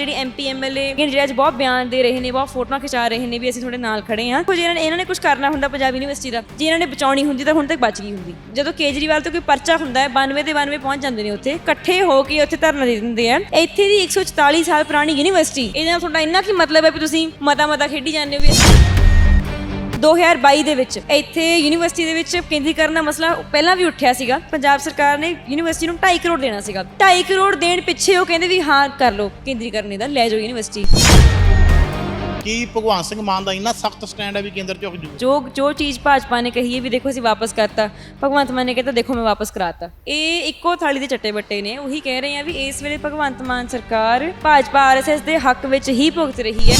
ਜਿਹੜੀ MP MLA ਜਿਹੜੇ ਅੱਜ ਬਹੁਤ ਬਿਆਨ ਦੇ ਰਹੇ ਨੇ, ਬਹੁਤ ਫੋਟੋਆਂ ਖਿਚਾ ਰਹੇ ਨੇ ਵੀ ਅਸੀਂ ਤੁਹਾਡੇ ਨਾਲ ਖੜੇ ਹਾਂ। ਕੁਝ ਇਹਨਾਂ ਨੇ ਇਹਨਾਂ ਨੇ ਕੁਝ ਕਰਨਾ ਹੁੰਦਾ ਪੰਜਾਬੀ ਯੂਨੀਵਰਸਿਟੀ ਦਾ, ਜੇ ਇਹਨਾਂ ਨੇ ਬਚਾਉਣੀ ਹੁੰਦੀ ਤਾਂ ਹੁਣ ਤੱਕ ਬਚ ਗਈ ਹੁੰਦੀ। ਜਦੋਂ ਕੇਜਰੀਵਾਲ ਤੋਂ ਕੋਈ ਪਰਚਾ ਹੁੰਦਾ ਹੈ 92 ਦੇ 92 ਪਹੁੰਚ ਜਾਂਦੇ ਨੇ ਉੱਥੇ, ਇਕੱਠੇ ਹੋ ਕੇ ਉੱਥੇ ਧਰਨਾ ਦੇ ਦਿੰਦੇ ਆ। ਇੱਥੇ ਦੀ 144 ਸਾਲ ਪੁਰਾਣੀ ਯੂਨੀਵਰਸਿਟੀ, ਇਹਦੇ ਨਾਲ ਤੁਹਾਡਾ ਇੰਨਾ ਕੀ ਮਤਲਬ ਹੈ ਵੀ ਤੁਸੀਂ ਮਤਾ ਮਤਾ ਖੇਡੀ ਜਾਂਦੇ ਹੋ ਵੀ 2022 ਦੇ ਵਿੱਚ ਇੱਥੇ ਯੂਨੀਵਰਸਿਟੀ ਦੇ ਵਿੱਚ ਕੇਂਦਰੀਕਰਨ ਦਾ ਮਸਲਾ ਪਹਿਲਾਂ ਵੀ ਉੱਠਿਆ ਸੀਗਾ। ਪੰਜਾਬ ਸਰਕਾਰ ਨੇ ਯੂਨੀਵਰਸਿਟੀ ਨੂੰ 2.5 ਕਰੋੜ ਦੇਣਾ ਸੀਗਾ। 2.5 ਕਰੋੜ ਦੇਣ ਪਿੱਛੇ ਉਹ ਕਹਿੰਦੇ ਵੀ ਹਾਂ ਕਰ ਲਓ ਕੇਂਦਰੀਕਰਨ ਇਹਦਾ ਲੈ ਜਾਓ ਯੂਨੀਵਰਸਿਟੀ। ਕੀ ਭਗਵਾਨ ਸਿੰਘ ਮਾਨ ਦਾ ਇੰਨਾ ਸਖਤ ਸਟੈਂਡ ਹੈ ਵੀ ਕੇਂਦਰ ਝੁਕ ਜੂ ਜੋ ਜੋ ਚੀਜ਼ ਭਾਜਪਾ ਨੇ ਕਹੀ ਹੈ ਵੀ ਦੇਖੋ ਅਸੀਂ ਵਾਪਸ ਕਰਤਾ। ਭਗਵੰਤ ਮਾਨ ਨੇ ਕਹਿੰਦਾ ਦੇਖੋ ਮੈਂ ਵਾਪਸ ਕਰਾਤਾ। ਇਹ ਇੱਕੋ ਥਾਲੀ ਦੇ ਚੱਟੇ ਬੱਟੇ ਨੇ। ਉਹੀ ਕਹਿ ਰਹੇ ਆ ਵੀ ਇਸ ਵੇਲੇ ਭਗਵੰਤ ਮਾਨ ਸਰਕਾਰ ਭਾਜਪਾ ਆਰਐਸਐਸ ਦੇ ਹੱਕ ਵਿੱਚ ਹੀ ਭੁਗਤ ਰਹੀ ਹੈ।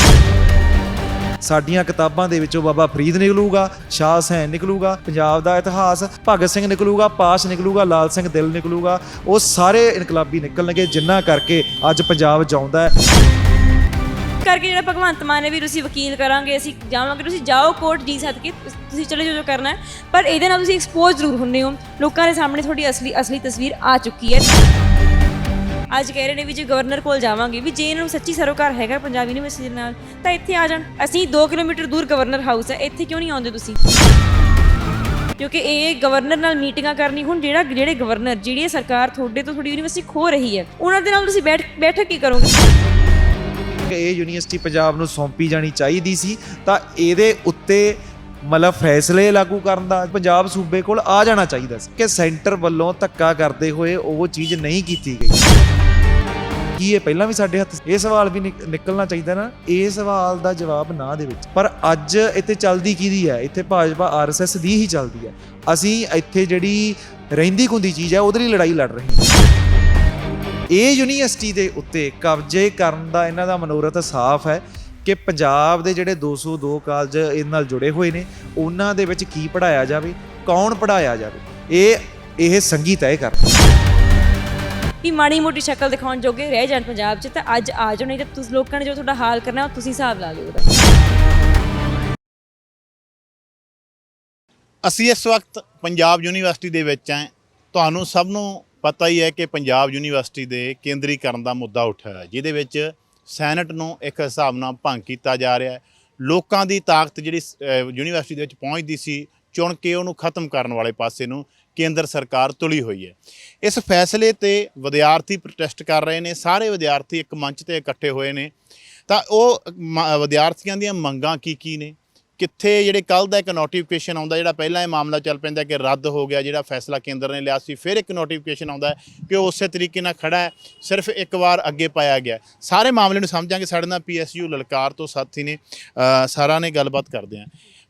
ਸਾਡੀਆਂ ਕਿਤਾਬਾਂ ਦੇ ਵਿੱਚੋਂ ਬਾਬਾ ਫਰੀਦ ਨਿਕਲੂਗਾ, ਸ਼ਾਹ ਹੁਸੈਨ ਨਿਕਲੂਗਾ, ਪੰਜਾਬ ਦਾ ਇਤਿਹਾਸ, ਭਗਤ ਸਿੰਘ ਨਿਕਲੂਗਾ, ਪਾਸ਼ ਨਿਕਲੂਗਾ, ਲਾਲ ਸਿੰਘ ਦਿਲ ਨਿਕਲੂਗਾ, ਉਹ ਸਾਰੇ ਇਨਕਲਾਬੀ ਨਿਕਲਣਗੇ, ਜਿੰਨਾ ਕਰਕੇ ਅੱਜ ਪੰਜਾਬ ਜਾਉਂਦਾ ਹੈ। ਕਰਕੇ ਜਿਹੜਾ ਭਗਵੰਤ ਮਾਨ ਨੇ ਵੀ ਤੁਸੀਂ ਵਕੀਲ ਕਰਾਂਗੇ, ਅਸੀਂ ਜਾਵਾਂਗੇ, ਤੁਸੀਂ ਜਾਓ ਕੋਰਟ ਜੀ ਸੱਦ ਕੇ, ਤੁਸੀਂ ਚਲੇ ਜੋ ਜੋ ਕਰਨਾ ਹੈ, ਪਰ ਇਹਦੇ ਨਾਲ ਤੁਸੀਂ ਐਕਸਪੋਜ਼ ਜ਼ਰੂਰ ਹੁੰਦੇ ਹੋ। ਲੋਕਾਂ ਦੇ ਸਾਹਮਣੇ ਤੁਹਾਡੀ ਅਸਲੀ ਅਸਲੀ ਤਸਵੀਰ ਆ ਚੁੱਕੀ ਹੈ। ਅੱਜ ਕਹਿ ਰਹੇ ਨੇ ਵੀ ਜੇ ਗਵਰਨਰ ਕੋਲ ਜਾਵਾਂਗੇ, ਵੀ ਜੇ ਇਹਨਾਂ ਨੂੰ ਸੱਚੀ ਸਰੋਕਾਰ ਹੈਗਾ ਪੰਜਾਬ ਯੂਨੀਵਰਸਿਟੀ ਦੇ ਨਾਲ, ਤਾਂ ਇੱਥੇ ਆ ਜਾਣ। ਅਸੀਂ 2 ਕਿਲੋਮੀਟਰ ਦੂਰ ਗਵਰਨਰ ਹਾਊਸ ਹੈ, ਇੱਥੇ ਕਿਉਂ ਨਹੀਂ ਆਉਂਦੇ ਤੁਸੀਂ? ਕਿਉਂਕਿ ਇਹ ਗਵਰਨਰ ਨਾਲ ਮੀਟਿੰਗਾਂ ਕਰਨੀ ਹੁਣ ਜਿਹੜਾ, ਜਿਹੜੇ ਗਵਰਨਰ ਜਿਹੜੀ ਸਰਕਾਰ ਤੁਹਾਡੇ ਤੋਂ ਤੁਹਾਡੀ ਯੂਨੀਵਰਸਿਟੀ ਖੋ ਰਹੀ ਹੈ, ਉਹਨਾਂ ਦੇ ਨਾਲ ਤੁਸੀਂ ਬੈਠ, ਬੈਠਕ ਕੀ ਕਰੋਗੇ? ਇਹ ਯੂਨੀਵਰਸਿਟੀ ਪੰਜਾਬ ਨੂੰ ਸੌਂਪੀ ਜਾਣੀ ਚਾਹੀਦੀ ਸੀ, ਤਾਂ ਇਹਦੇ ਉੱਤੇ ਮਤਲਬ ਫੈਸਲੇ ਲਾਗੂ ਕਰਨ ਦਾ ਪੰਜਾਬ ਸੂਬੇ ਕੋਲ ਆ ਜਾਣਾ ਚਾਹੀਦਾ ਸੀ, ਕਿ ਸੈਂਟਰ ਵੱਲੋਂ ਧੱਕਾ ਕਰਦੇ ਹੋਏ ਉਹ ਚੀਜ਼ ਨਹੀਂ ਕੀਤੀ ਗਈ। ਕੀ ਇਹ ਪਹਿਲਾਂ ਵੀ ਸਾਡੇ ਹੱਥ ਇਹ ਸਵਾਲ ਵੀ ਨਿਕ- ਨਿਕਲਣਾ ਚਾਹੀਦਾ ਨਾ, ਇਹ ਸਵਾਲ ਦਾ ਜਵਾਬ ਨਾ ਦੇ ਵਿੱਚ ਪਰ ਅੱਜ ਇੱਥੇ ਚੱਲਦੀ ਕਿਹਦੀ ਹੈ? ਇੱਥੇ ਭਾਜਪਾ ਆਰਐਸਐਸ ਦੀ ਹੀ ਚੱਲਦੀ ਹੈ। ਅਸੀਂ ਇੱਥੇ ਜਿਹੜੀ ਰਹਿੰਦੀ ਖੁੰਦੀ ਚੀਜ਼ ਹੈ, ਉਹਦੇ ਲਈ ਲੜਾਈ ਲੜ ਰਹੇ ਹਾਂ। ਇਹ ਯੂਨੀਵਰਸਿਟੀ ਦੇ ਉੱਤੇ ਕਬਜ਼ੇ ਕਰਨ ਦਾ ਇਹਨਾਂ ਦਾ ਮਨੋਰਥ ਸਾਫ਼ ਹੈ ਕਿ ਪੰਜਾਬ ਦੇ ਜਿਹੜੇ 202 ਕਾਲਜ ਇਹਦੇ ਨਾਲ ਜੁੜੇ ਹੋਏ ਨੇ, ਉਹਨਾਂ ਦੇ ਵਿੱਚ ਕੀ ਪੜਾਇਆ ਜਾਵੇ, ਕੌਣ ਪੜਾਇਆ ਜਾਵੇ, ਇਹ ਇਹ ਸੰਗੀ ਤੈਅ ਕਰਦਾ ਵੀ ਮਾੜੀ ਮੋਟੀ ਸ਼ਕਲ ਦਿਖਾਉਣ ਜੋਗੇ ਰਹਿ ਜਾਣ ਪੰਜਾਬ 'ਚ, ਤਾਂ ਅੱਜ ਆ ਜਾਓ, ਨਹੀਂ ਤਾਂ ਤੁਸੀਂ ਲੋਕਾਂ ਨੇ ਜੋ ਤੁਹਾਡਾ ਹਾਲ ਕਰਨਾ, ਉਹ ਤੁਸੀਂ ਹਿਸਾਬ ਲਾ ਲਓ ਉਹਦਾ। ਅਸੀਂ ਇਸ ਵਕਤ ਪੰਜਾਬ ਯੂਨੀਵਰਸਿਟੀ ਦੇ ਵਿੱਚ ਹਾਂ। ਤੁਹਾਨੂੰ ਸਭ ਨੂੰ ਪਤਾ ਹੀ ਹੈ ਕਿ ਪੰਜਾਬ ਯੂਨੀਵਰਸਿਟੀ ਦੇ ਕੇਂਦਰੀਕਰਨ ਦਾ ਮੁੱਦਾ ਉੱਠਿਆ ਜਿਹਦੇ ਵਿੱਚ ਸੈਨੇਟ ਨੂੰ ਇੱਕ ਹਿਸਾਬ ਨਾਲ ਭੰਗ ਕੀਤਾ ਜਾ ਰਿਹਾ ਹੈ। ਲੋਕਾਂ ਦੀ ਤਾਕਤ ਜਿਹੜੀ ਯੂਨੀਵਰਸਿਟੀ ਦੇ ਵਿੱਚ ਪਹੁੰਚਦੀ ਸੀ, ਚੁਣ ਕੇ ਉਹਨੂੰ ਖਤਮ ਕਰਨ ਵਾਲੇ ਪਾਸੇ ਨੂੰ ਕੇਂਦਰ ਸਰਕਾਰ ਤੁਲੀ ਹੋਈ ਹੈ। ਇਸ ਫੈਸਲੇ ਤੇ ਵਿਦਿਆਰਥੀ ਪ੍ਰੋਟੈਸਟ ਕਰ ਰਹੇ ਨੇ ਸਾਰੇ ਵਿਦਿਆਰਥੀ ਇੱਕ ਮੰਚ ਤੇ ਇਕੱਠੇ ਹੋਏ ਨੇ। ਤਾਂ ਉਹ ਮ- ਵਿਦਿਆਰਥੀਆਂ ਦੀਆਂ ਮੰਗਾਂ ਕੀ ਕੀ ਨੇ? ਕਿੱਥੇ ਜਿਹੜੇ ਕੱਲ ਦਾ ਇੱਕ ਨੋਟੀਫਿਕੇਸ਼ਨ ਆਉਂਦਾ ਜਿਹੜਾ ਪਹਿਲਾਂ ਇਹ ਮਾਮਲਾ ਚੱਲ ਪੈਂਦਾ ਕਿ ਰੱਦ ਹੋ ਗਿਆ ਜਿਹੜਾ ਫੈਸਲਾ ਕੇਂਦਰ ਨੇ ਲਿਆ ਸੀ ਫਿਰ ਇੱਕ ਨੋਟੀਫਿਕੇਸ਼ਨ ਆਉਂਦਾ ਹੈ ਕਿ ਉਹ ਉਸੇ ਤਰੀਕੇ ਨਾਲ ਖੜਾ ਹੈ ਸਿਰਫ ਇੱਕ ਵਾਰ ਅੱਗੇ ਪਾਇਆ ਗਿਆ ਹੈ। ਸਾਰੇ ਮਾਮਲੇ ਨੂੰ ਸਮਝਾਂਗੇ ਸਾਡੇ ਨਾਲ ਪੀਐਸਯੂ ਲਲਕਾਰ ਤੋਂ ਸਾਥੀ ਨੇ ਅ, ਸਾਰਾ ਨੇ ਗੱਲਬਾਤ ਕਰਦੇ ਹਾਂ।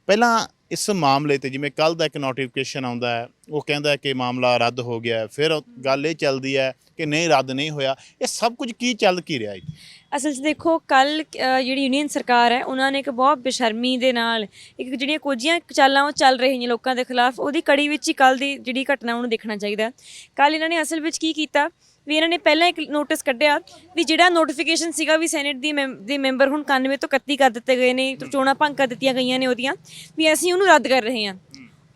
ਪਹਿਲਾਂ ਇਸ ਮਾਮਲੇ ਤੇ ਜਿਵੇਂ ਕੱਲ ਦਾ ਇੱਕ ਨੋਟੀਫਿਕੇਸ਼ਨ ਆਉਂਦਾ ਹੈ, ਉਹ ਕਹਿੰਦਾ ਕਿ ਮਾਮਲਾ ਰੱਦ ਹੋ ਗਿਆ ਫਿਰ ਗੱਲ ਇਹ ਚੱਲਦੀ ਹੈ ਕਿ ਨਹੀਂ, ਰੱਦ ਨਹੀਂ ਹੋਇਆ। ਇਹ ਸਭ ਕੁਝ ਕੀ ਚੱਲ ਕੀ ਰਿਹਾ ਹੈ ਅਸਲ 'ਚ ਦੇਖੋ ਕੱਲ ਜਿਹੜੀ ਯੂਨੀਅਨ ਸਰਕਾਰ ਹੈ, ਉਹਨਾਂ ਨੇ ਇੱਕ ਬਹੁਤ ਬੇਸ਼ਰਮੀ ਦੇ ਨਾਲ ਇੱਕ ਜਿਹੜੀਆਂ ਕੋਝੀਆਂ ਚਾਲਾਂ ਉਹ ਚੱਲ ਰਹੀਆਂ ਨੇ ਲੋਕਾਂ ਦੇ ਖਿਲਾਫ, ਉਹਦੀ ਕੜੀ ਵਿੱਚ ਹੀ ਕੱਲ ਦੀ ਜਿਹੜੀ ਘਟਨਾ ਉਹਨੂੰ ਦੇਖਣਾ ਚਾਹੀਦਾ ਕੱਲ ਇਹਨਾਂ ਨੇ ਅਸਲ ਵਿੱਚ ਕੀ ਕੀਤਾ? ਵੀ ਇਹਨਾਂ ਨੇ ਪਹਿਲਾਂ ਇੱਕ ਨੋਟਿਸ ਕੱਢਿਆ ਵੀ ਜਿਹੜਾ ਨੋਟੀਫਿਕੇਸ਼ਨ ਸੀਗਾ ਵੀ ਸੈਨੇਟ ਦੀ ਦੇ ਮੈਂਬਰ ਹੁਣ 91 ਤੋਂ 31 ਕਰ ਦਿੱਤੇ ਗਏ ਨੇ ਚੋਣਾਂ ਭੰਗ ਕਰ ਦਿੱਤੀਆਂ ਗਈਆਂ ਨੇ ਉਹਦੀਆਂ ਵੀ ਅਸੀਂ ਉਹਨੂੰ ਰੱਦ ਕਰ ਰਹੇ ਹਾਂ।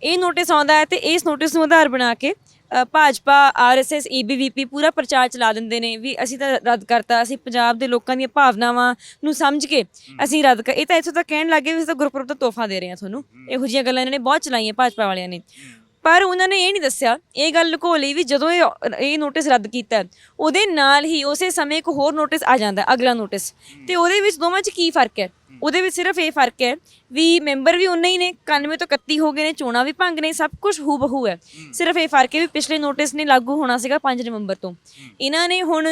ਇਹ ਨੋਟਿਸ ਆਉਂਦਾ ਹੈ ਤੇ ਇਸ ਨੋਟਿਸ ਨੂੰ ਆਧਾਰ ਬਣਾ ਕੇ ਭਾਜਪਾ ਆਰਐਸਐਸ ਏਬੀਵੀਪੀ ਪੂਰਾ ਪ੍ਰਚਾਰ ਚਲਾ ਦਿੰਦੇ ਨੇ ਵੀ ਅਸੀਂ ਤਾਂ ਰੱਦ ਕਰਤਾ ਅਸੀਂ ਪੰਜਾਬ ਦੇ ਲੋਕਾਂ ਦੀਆਂ ਭਾਵਨਾਵਾਂ ਨੂੰ ਸਮਝ ਕੇ ਅਸੀਂ ਰੱਦ ਕਰ ਇਹ ਤਾਂ ਇੱਥੋਂ ਤੱਕ ਕਹਿਣ ਲੱਗੇ ਵੀ ਅਸੀਂ ਤਾਂ ਗੁਰਪੁਰਬ ਦਾ ਤੋਹਫਾ ਦੇ ਰਹੇ ਹਾਂ ਤੁਹਾਨੂੰ। ਇਹੋ ਜਿਹੀਆਂ ਗੱਲਾਂ ਇਹਨਾਂ ਨੇ ਬਹੁਤ ਚਲਾਈਆਂ ਭਾਜਪਾ ਵਾਲਿਆਂ ਨੇ। ਪਰ ਉਹਨਾਂ ਨੇ ਇਹ ਨਹੀਂ ਦੱਸਿਆ ਇਹ ਗੱਲ ਲੁਕੋ ਲਈ ਵੀ ਜਦੋਂ ਇਹ ਇਹ ਨੋਟਿਸ ਰੱਦ ਕੀਤਾ ਹੈ, ਉਹਦੇ ਨਾਲ ਹੀ ਉਸੇ ਸਮੇਂ ਇੱਕ ਹੋਰ ਨੋਟਿਸ ਆ ਜਾਂਦਾ ਹੈ, ਅਗਲਾ ਨੋਟਿਸ ਤੇ ਉਹਦੇ ਵਿੱਚ ਦੋਵਾਂ 'ਚ ਕੀ ਫ਼ਰਕ ਹੈ? ਉਹਦੇ ਵਿੱਚ ਸਿਰਫ ਇਹ ਫ਼ਰਕ ਹੈ ਵੀ ਮੈਂਬਰ ਵੀ ਉਨੇ ਹੀ ਨੇ 91 ਤੋਂ 31 ਹੋ ਗਏ ਨੇ ਚੋਣਾਂ ਵੀ ਭੰਗ ਨੇ ਸਭ ਕੁਝ ਹੂਬਹੂ ਹੈ। ਸਿਰਫ ਇਹ ਫ਼ਰਕ ਹੈ ਵੀ ਪਿਛਲੇ ਨੋਟਿਸ ਨੇ ਲਾਗੂ ਹੋਣਾ ਸੀਗਾ 5 ਨਵੰਬਰ ਤੋਂ। ਇਹਨਾਂ ਨੇ ਹੁਣ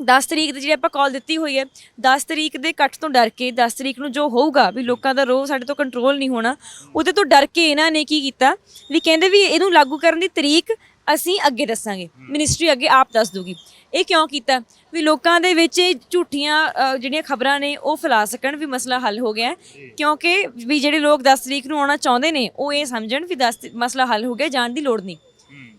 10 ਤਰੀਕ ਦੀ ਜਿਹੜੀ ਆਪਾਂ ਕਾਲ ਦਿੱਤੀ ਹੋਈ ਹੈ 10 ਤਰੀਕ ਦੇ ਇਕੱਠ ਤੋਂ ਡਰ ਕੇ 10 ਤਰੀਕ ਨੂੰ ਜੋ ਹੋਊਗਾ ਵੀ ਲੋਕਾਂ ਦਾ ਰੋਹ ਸਾਡੇ ਤੋਂ ਕੰਟਰੋਲ ਨਹੀਂ ਹੋਣਾ, ਉਹਦੇ ਤੋਂ ਡਰ ਕੇ ਇਹਨਾਂ ਨੇ ਕੀ ਕੀਤਾ? ਵੀ ਕਹਿੰਦੇ ਵੀ ਇਹਨੂੰ ਲਾਗੂ ਕਰਨ ਦੀ ਤਰੀਕ ਅਸੀਂ ਅੱਗੇ ਦੱਸਾਂਗੇ ਮਿਨਿਸਟਰੀ ਅੱਗੇ ਆਪ ਦੱਸ ਦੂਗੀ ਇਹ ਕਿਉਂ ਕੀਤਾ? ਵੀ ਲੋਕਾਂ ਦੇ ਵਿੱਚ ਇਹ ਝੂਠੀਆਂ ਜਿਹੜੀਆਂ ਖਬਰਾਂ ਨੇ, ਉਹ ਫੈਲਾ ਸਕਣ ਵੀ ਮਸਲਾ ਹੱਲ ਹੋ ਗਿਆ ਕਿਉਂਕਿ ਵੀ ਜਿਹੜੇ ਲੋਕ 10 ਤਰੀਕ ਨੂੰ ਆਉਣਾ ਚਾਹੁੰਦੇ ਨੇ, ਉਹ ਇਹ ਸਮਝਣ ਵੀ 10 ਮਸਲਾ ਹੱਲ ਹੋ ਗਿਆ, ਜਾਣ ਦੀ ਲੋੜ ਨਹੀਂ।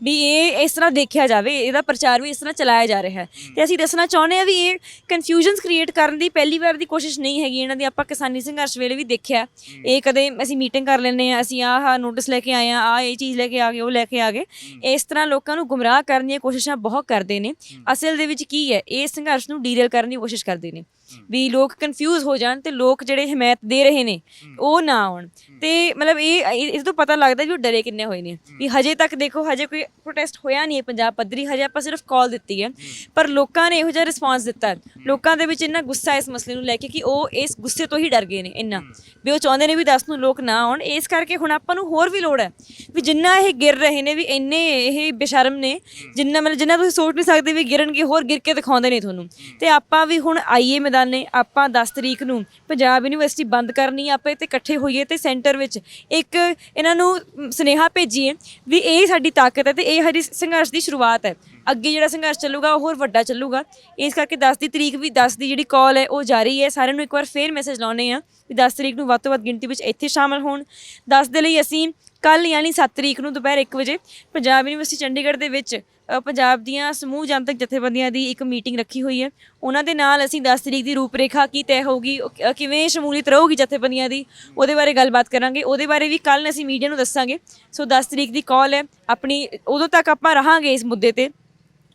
ਵੀ ਇਹ ਇਸ ਤਰ੍ਹਾਂ ਦੇਖਿਆ ਜਾਵੇ ਇਹਦਾ ਪ੍ਰਚਾਰ ਵੀ ਇਸ ਤਰ੍ਹਾਂ ਚਲਾਇਆ ਜਾ ਰਿਹਾ ਹੈ। ਤੇ ਅਸੀਂ ਦੱਸਣਾ ਚਾਹੁੰਦੇ ਆ ਵੀ ਇਹ ਕਨਫਿਊਜ਼ਨਸ ਕ੍ਰੀਏਟ ਕਰਨ ਦੀ ਪਹਿਲੀ ਵਾਰ ਦੀ ਕੋਸ਼ਿਸ਼ ਨਹੀਂ ਹੈਗੀ ਇਹਨਾਂ ਦੀ ਆਪਾਂ ਕਿਸਾਨੀ ਸੰਘਰਸ਼ ਵੇਲੇ ਵੀ ਦੇਖਿਆ। ਇਹ ਕਦੇ ਅਸੀਂ ਮੀਟਿੰਗ ਕਰ ਲੈਂਦੇ ਆ ਅਸੀਂ ਆਹ ਨੋਟਿਸ ਲੈ ਕੇ ਆਏ ਆ ਆ ਇਹ ਚੀਜ਼ ਲੈ ਕੇ ਆ ਗਏ ਉਹ ਲੈ ਕੇ ਆ ਗਏ। ਇਸ ਤਰ੍ਹਾਂ ਲੋਕਾਂ ਨੂੰ ਗੁੰਮਰਾਹ ਕਰਨ ਦੀਆਂ ਕੋਸ਼ਿਸ਼ਾਂ ਬਹੁਤ ਕਰਦੇ ਨੇ। ਅਸਲ ਦੇ ਵਿੱਚ ਕੀ ਹੈ? ਇਹ ਸੰਘਰਸ਼ ਨੂੰ ਡੀਰੇਲ ਕਰਨ ਦੀ ਕੋਸ਼ਿਸ਼ ਕਰਦੇ ਨੇ। ਵੀ ਲੋਕ ਕਨਫਿਊਜ਼ ਹੋ ਜਾਣ ਤੇ ਲੋਕ ਜਿਹੜੇ ਹਮਾਇਤ ਦੇ ਰਹੇ ਨੇ ਉਹ ਨਾ ਆਉਣ। ਤੇ ਮਤਲਬ ਇਹ ਇਹ- ਇਸ ਤੋਂ ਪਤਾ ਲੱਗਦਾ ਵੀ ਉਹ ਡਰੇ ਕਿੰਨੇ ਹੋਏ ਨੇ। ਵੀ ਹਜੇ ਤੱਕ ਦੇਖੋ ਹਜੇ ਕੋਈ ਪ੍ਰੋਟੈਸਟ ਹੋਇਆ ਨਹੀਂ ਹੈ ਪੰਜਾਬ ਪੱਧਰੀ ਹਜੇ ਆਪਾਂ ਸਿਰਫ ਕਾਲ ਦਿੱਤੀ ਹੈ। ਪਰ ਲੋਕਾਂ ਨੇ ਇਹੋ ਜਿਹਾ ਰਿਸਪਾਂਸ ਦਿੱਤਾ। ਲੋਕਾਂ ਦੇ ਵਿੱਚ ਇੰਨਾ ਗੁੱਸਾ ਇਸ ਮਸਲੇ ਨੂੰ ਲੈ ਕੇ ਕਿ ਉਹ ਇਸ ਗੁੱਸੇ ਤੋਂ ਹੀ ਡਰ ਗਏ ਨੇ ਇੰਨਾ। ਵੀ ਉਹ ਚਾਹੁੰਦੇ ਨੇ ਵੀ 10 ਨੂੰ ਲੋਕ ਨਾ ਆਉਣ। ਇਸ ਕਰਕੇ ਹੁਣ ਆਪਾਂ ਨੂੰ ਹੋਰ ਵੀ ਲੋੜ ਹੈ ਵੀ ਜਿੰਨਾ ਇਹ ਗਿਰ ਰਹੇ ਨੇ ਵੀ ਇੰਨੇ ਇਹ ਬੇਸ਼ਰਮ ਨੇ ਜਿੰਨਾ ਮਤਲਬ ਜਿੰਨਾ ਤੁਸੀਂ ਸੋਚ ਨਹੀਂ ਸਕਦੇ ਵੀ ਗਿਰਨਗੇ ਹੋਰ ਗਿਰ ਕੇ ਦਿਖਾਉਂਦੇ ਨੇ ਤੁਹਾਨੂੰ। ਤੇ ਆਪਾਂ ਵੀ ਹੁਣ ਆਈਏ ਮੈਦਾਨੇ ਨੇ ਆਪਾਂ 10 ਤਰੀਕ ਨੂੰ ਪੰਜਾਬ ਯੂਨੀਵਰਸਿਟੀ ਬੰਦ ਕਰਨੀ ਹੈ, ਆਪਾਂ ਇੱਥੇ ਇਕੱਠੇ ਹੋਈਏ ਤੇ ਸੈਂਟਰ ਵਿੱਚ ਇੱਕ ਇਹਨਾਂ ਨੂੰ ਮ, ਸੁਨੇਹਾ ਭੇਜੀਏ ਵੀ ਇਹ ਸਾਡੀ ਤਾਕਤ ਹੈ ਤੇ ਇਹ ਹਰੀ ਸੰਘਰਸ਼ ਦੀ ਸ਼ੁਰੂਆਤ ਹੈ। ਅੱਗੇ ਜਿਹੜਾ ਸੰਘਰਸ਼ ਚੱਲੂਗਾ ਉਹ ਹੋਰ ਵੱਡਾ ਚੱਲੂਗਾ। ਇਸ ਕਰਕੇ 10 ਦੀ ਤਰੀਕ ਵੀ 10 ਦੀ ਜਿਹੜੀ ਕਾਲ ਹੈ ਉਹ ਜਾਰੀ ਹੈ। ਸਾਰਿਆਂ ਨੂੰ ਇੱਕ ਵਾਰ ਫੇਰ ਮੈਸੇਜ ਲਾਉਣੇ ਆ ਵੀ 10 ਤਰੀਕ ਨੂੰ ਵੱਧ ਤੋਂ ਵੱਧ ਗਿਣਤੀ ਵਿੱਚ ਇੱਥੇ ਸ਼ਾਮਲ ਹੋਣ। 10 ਦੇ ਲਈ ਅਸੀਂ ਕੱਲ ਯਾਨੀ 7 ਤਰੀਕ ਨੂੰ ਦੁਪਹਿਰ 1 ਵਜੇ ਪੰਜਾਬ ਯੂਨੀਵਰਸਿਟੀ ਚੰਡੀਗੜ੍ਹ ਦੇ ਵਿੱਚ ਅ, ਪੰਜਾਬ ਦੀਆਂ ਸਮੂਹ ਜਨਤਕ ਜਥੇਬੰਦੀਆਂ ਦੀ ਇੱਕ ਮੀਟਿੰਗ ਰੱਖੀ ਹੋਈ ਹੈ। ਉਹਨਾਂ ਦੇ ਨਾਲ ਅਸੀਂ 10 ਤਰੀਕ ਦੀ ਰੂਪਰੇਖਾ ਕੀ ਤੈਅ ਹੋਊਗੀ ਉਹ ਕ- ਕਿਵੇਂ ਸ਼ਮੂਲੀਅਤ ਰਹੂਗੀ ਜਥੇਬੰਦੀਆਂ ਦੀ ਉਹਦੇ ਬਾਰੇ ਗੱਲਬਾਤ ਕਰਾਂਗੇ। ਉਹਦੇ ਬਾਰੇ ਵੀ ਕੱਲ ਅਸੀਂ ਮੀਡੀਆ ਨੂੰ ਦੱਸਾਂਗੇ। ਸੋ 10 ਤਰੀਕ ਦੀ ਕਾਲ ਹੈ। ਆਪਣੀ ਉਦੋਂ ਤੱਕ ਆਪਾਂ ਰਹਾਂਗੇ ਇਸ ਮੁੱਦੇ ਤੇ।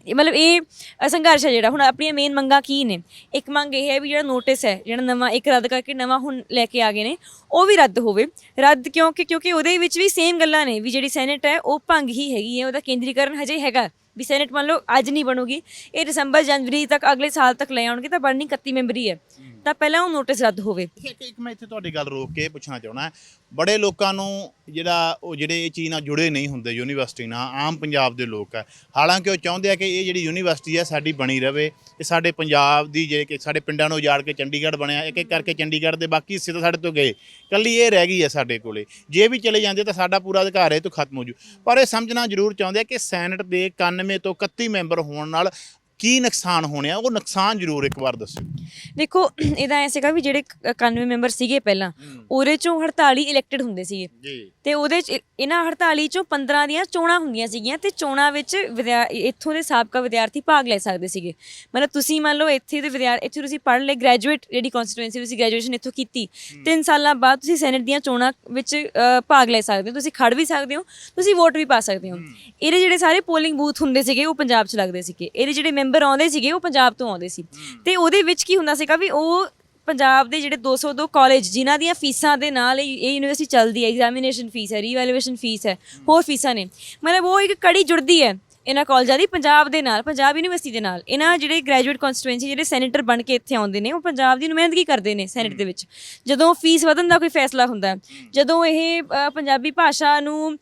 ਇਹ ਮਤਲਬ ਇਹ ਸੰਘਰਸ਼ ਹੈ ਜਿਹੜਾ। ਹੁਣ ਆਪਣੀਆਂ ਮੇਨ ਮੰਗਾਂ ਕੀ ਨੇ? ਇੱਕ ਮੰਗ ਇਹ ਹੈ ਵੀ ਜਿਹੜਾ ਨੋਟਿਸ ਹੈ, ਜਿਹੜਾ ਨਵਾਂ, ਇੱਕ ਰੱਦ ਕਰਕੇ ਨਵਾਂ ਹੁਣ ਲੈ ਕੇ ਆ ਗਏ ਨੇ, ਉਹ ਵੀ ਰੱਦ ਹੋਵੇ। ਰੱਦ ਕਿਉਂਕਿ ਕਿਉਂਕਿ ਉਹਦੇ ਵਿੱਚ ਵੀ ਸੇਮ ਗੱਲਾਂ ਨੇ ਵੀ ਜਿਹੜੀ ਸੈਨੇਟ ਹੈ, ਉਹ ਭੰਗ ਹੀ ਹੈਗੀ ਹੈ, ਉਹਦਾ ਕੇਂਦਰੀਕਰਨ ਹਜੇ ਹੈਗਾ। ਵੀ ਸੈਨੇਟ ਮੰਨ ਲਓ ਅੱਜ ਨਹੀਂ ਬਣੂਗੀ, ਇਹ ਦਸੰਬਰ ਜਨਵਰੀ ਤੱਕ, ਅਗਲੇ ਸਾਲ ਤੱਕ ਲੈ ਆਉਣਗੇ ਤਾਂ ਬਣਨੀ 31 ਮੈਂਬਰੀ ਹੈ। ਤਾਂ ਪਹਿਲਾਂ ਉਹ ਨੋਟਿਸ ਰੱਦ ਹੋਵੇ। ਇੱਕ ਇੱਕ ਮੈਂ ਇੱਥੇ ਤੁਹਾਡੀ ਗੱਲ ਰੋਕ ਕੇ ਪੁੱਛਣਾ ਚਾਹਣਾ ਬੜੇ ਲੋਕਾਂ ਨੂੰ ਜਿਹੜਾ ਉਹ ਜਿਹੜੇ ਇਹ ਚੀਜ਼ ਨਾਲ ਜੁੜੇ ਨਹੀਂ ਹੁੰਦੇ, ਯੂਨੀਵਰਸਿਟੀ ਨਾਲ, ਆਮ ਪੰਜਾਬ ਦੇ ਲੋਕ ਹੈ। ਹਾਲਾਂਕਿ ਉਹ ਚਾਹੁੰਦੇ ਆ ਕਿ ਇਹ ਜਿਹੜੀ ਯੂਨੀਵਰਸਿਟੀ ਹੈ ਸਾਡੀ ਬਣੀ ਰਵੇ। ਇਹ ਸਾਡੇ ਪੰਜਾਬ ਦੀ ਜੇ ਕਿ ਸਾਡੇ ਪਿੰਡਾਂ ਨੂੰ ਉਜਾੜ ਕੇ ਚੰਡੀਗੜ੍ਹ ਬਣਿਆ, ਇੱਕ ਇੱਕ ਕਰਕੇ ਚੰਡੀਗੜ੍ਹ ਦੇ ਬਾਕੀ ਹਿੱਸੇ ਤਾਂ ਸਾਡੇ ਤੋਂ ਗਏ। ਕੱਲੀ ਇਹ ਰਹਿ ਗਈ ਹੈ ਸਾਡੇ ਕੋਲੇ। ਜੇ ਵੀ ਚਲੇ ਜਾਂਦੇ ਤਾਂ ਸਾਡਾ ਪੂਰਾ ਅਧਿਕਾਰ ਇਹ ਤੋਂ ਖਤਮ ਹੋ ਜੂ। ਪਰ ਇਹ ਸਮਝਣਾ ਜ਼ਰੂਰ ਚਾਹੁੰਦੇ ਆ ਕਿ ਸੈਨੇਟ ਦੇ ਕੰਨ 91 ਤੋਂ 31 ਮੈਂਬਰ ਹੋਣ ਨਾਲ ਕੀ ਨੁਕਸਾਨ ਹੋਣੇ ਆ? ਉਹ ਨੁਕਸਾਨ ਜ਼ਰੂਰ ਇੱਕ ਵਾਰ ਦੱਸਿਓ। ਦੇਖੋ ਇਹਦਾ ਐ ਸੀਗਾ ਵੀ ਜਿਹੜੇ 91 ਮੈਂਬਰ ਸੀਗੇ ਪਹਿਲਾਂ ਉਹਦੇ ਚੋਂ 48 ਇਲੈਕਟਡ ਹੁੰਦੇ ਸੀਗੇ। ਜੀ। ਤੇ ਉਹਦੇ ਚ ਇਹਨਾਂ 48 ਚੋਂ 15 ਦੀਆਂ ਚੋਣਾਂ ਹੁੰਦੀਆਂ ਸੀਗੀਆਂ ਤੇ ਚੋਣਾਂ ਵਿੱਚ ਵਿਦਿਆ- ਇੱਥੋਂ ਦੇ ਸਾਬਕਾ ਵਿਦਿਆਰਥੀ ਭਾਗ ਲੈ ਸਕਦੇ ਸੀਗੇ। ਮਤਲਬ ਤੁਸੀਂ ਮੰਨ ਲਓ ਇੱਥੇ ਦੇ ਵਿਦਿਆਰਥੀ ਇੱਥੇ ਤੁਸੀਂ ਪੜ੍ਹ ਲਏ ਗ੍ਰੈਜੂਏਟ ਜਿਹੜੀ ਕਨਸਟੀਟੂਐਂਸੀ ਤੁਸੀਂ ਗ੍ਰੈਜੂਏਸ਼ਨ ਇੱਥੋਂ ਕੀਤੀ ਤਿੰਨ ਸਾਲਾਂ ਬਾਅਦ ਤੁਸੀਂ ਸੈਨੇਟ ਦੀਆਂ ਚੋਣਾਂ ਵਿੱਚ ਅ, ਭਾਗ ਲੈ ਸਕਦੇ ਹੋ ਤੁਸੀਂ ਖੜ ਵੀ ਸਕਦੇ ਹੋ ਤੁਸੀਂ ਵੋਟ ਵੀ ਪਾ ਸਕਦੇ ਹੋ। ਇਹਦੇ ਜਿਹੜੇ ਸਾਰੇ ਪੋਲਿੰਗ ਬੂਥ ਹੁੰਦੇ ਸੀਗੇ ਉਹ ਪੰਜਾਬ 'ਚ ਲੱਗਦੇ ਸੀਗੇ। ਇਹਦੇ ਜਿਹੜੇ ਮੈਂਬਰ ਆਉਂਦੇ ਸੀਗੇ ਉਹ ਪੰਜਾਬ ਤੋਂ ਆਉਂਦੇ ਸੀ। ਤੇ ਉਹਦੇ ਵਿੱਚ ਕੀ ਹੁੰਦਾ ਸੀਗਾ ਵੀ ਉਹ ਪੰਜਾਬ ਦੇ ਜਿਹੜੇ 202 ਕਾਲਜ ਜਿਨ੍ਹਾਂ ਦੀਆਂ ਫੀਸਾਂ ਦੇ ਨਾਲ ਇਹ ਇਹ ਯੂਨੀਵਰਸਿਟੀ ਚੱਲਦੀ ਹੈ ਐਗਜ਼ਾਮੀਨੇਸ਼ਨ ਫੀਸ ਹੈ ਰੀਵੈਲੂਏਸ਼ਨ ਫੀਸ ਹੈ, ਹੋਰ ਫੀਸਾਂ ਨੇ। ਮਤਲਬ ਉਹ ਇੱਕ ਕੜੀ ਜੁੜਦੀ ਹੈ। ਇਹਨਾਂ ਕਾਲਜਾਂ ਦੀ ਪੰਜਾਬ ਦੇ ਨਾਲ ਪੰਜਾਬ ਯੂਨੀਵਰਸਿਟੀ ਦੇ ਨਾਲ ਇਹਨਾਂ ਜਿਹੜੇ ਗ੍ਰੈਜੂਏਟ ਕਨਸਟੀਟੂਐਂਸੀ ਜਿਹੜੇ ਸੈਨੇਟਰ ਬਣ ਕੇ ਇੱਥੇ ਆਉਂਦੇ ਨੇ ਉਹ ਪੰਜਾਬ ਦੀ ਨੁਮਾਇੰਦਗੀ ਕਰਦੇ ਨੇ ਸੈਨੇਟ ਦੇ ਵਿੱਚ। ਜਦੋਂ ਫੀਸ ਵਧਣ ਦਾ ਕੋਈ ਫੈਸਲਾ ਹੁੰਦਾ ਜਦੋਂ ਇਹ ਪੰਜਾਬੀ ਭਾਸ਼ਾ ਨੂੰ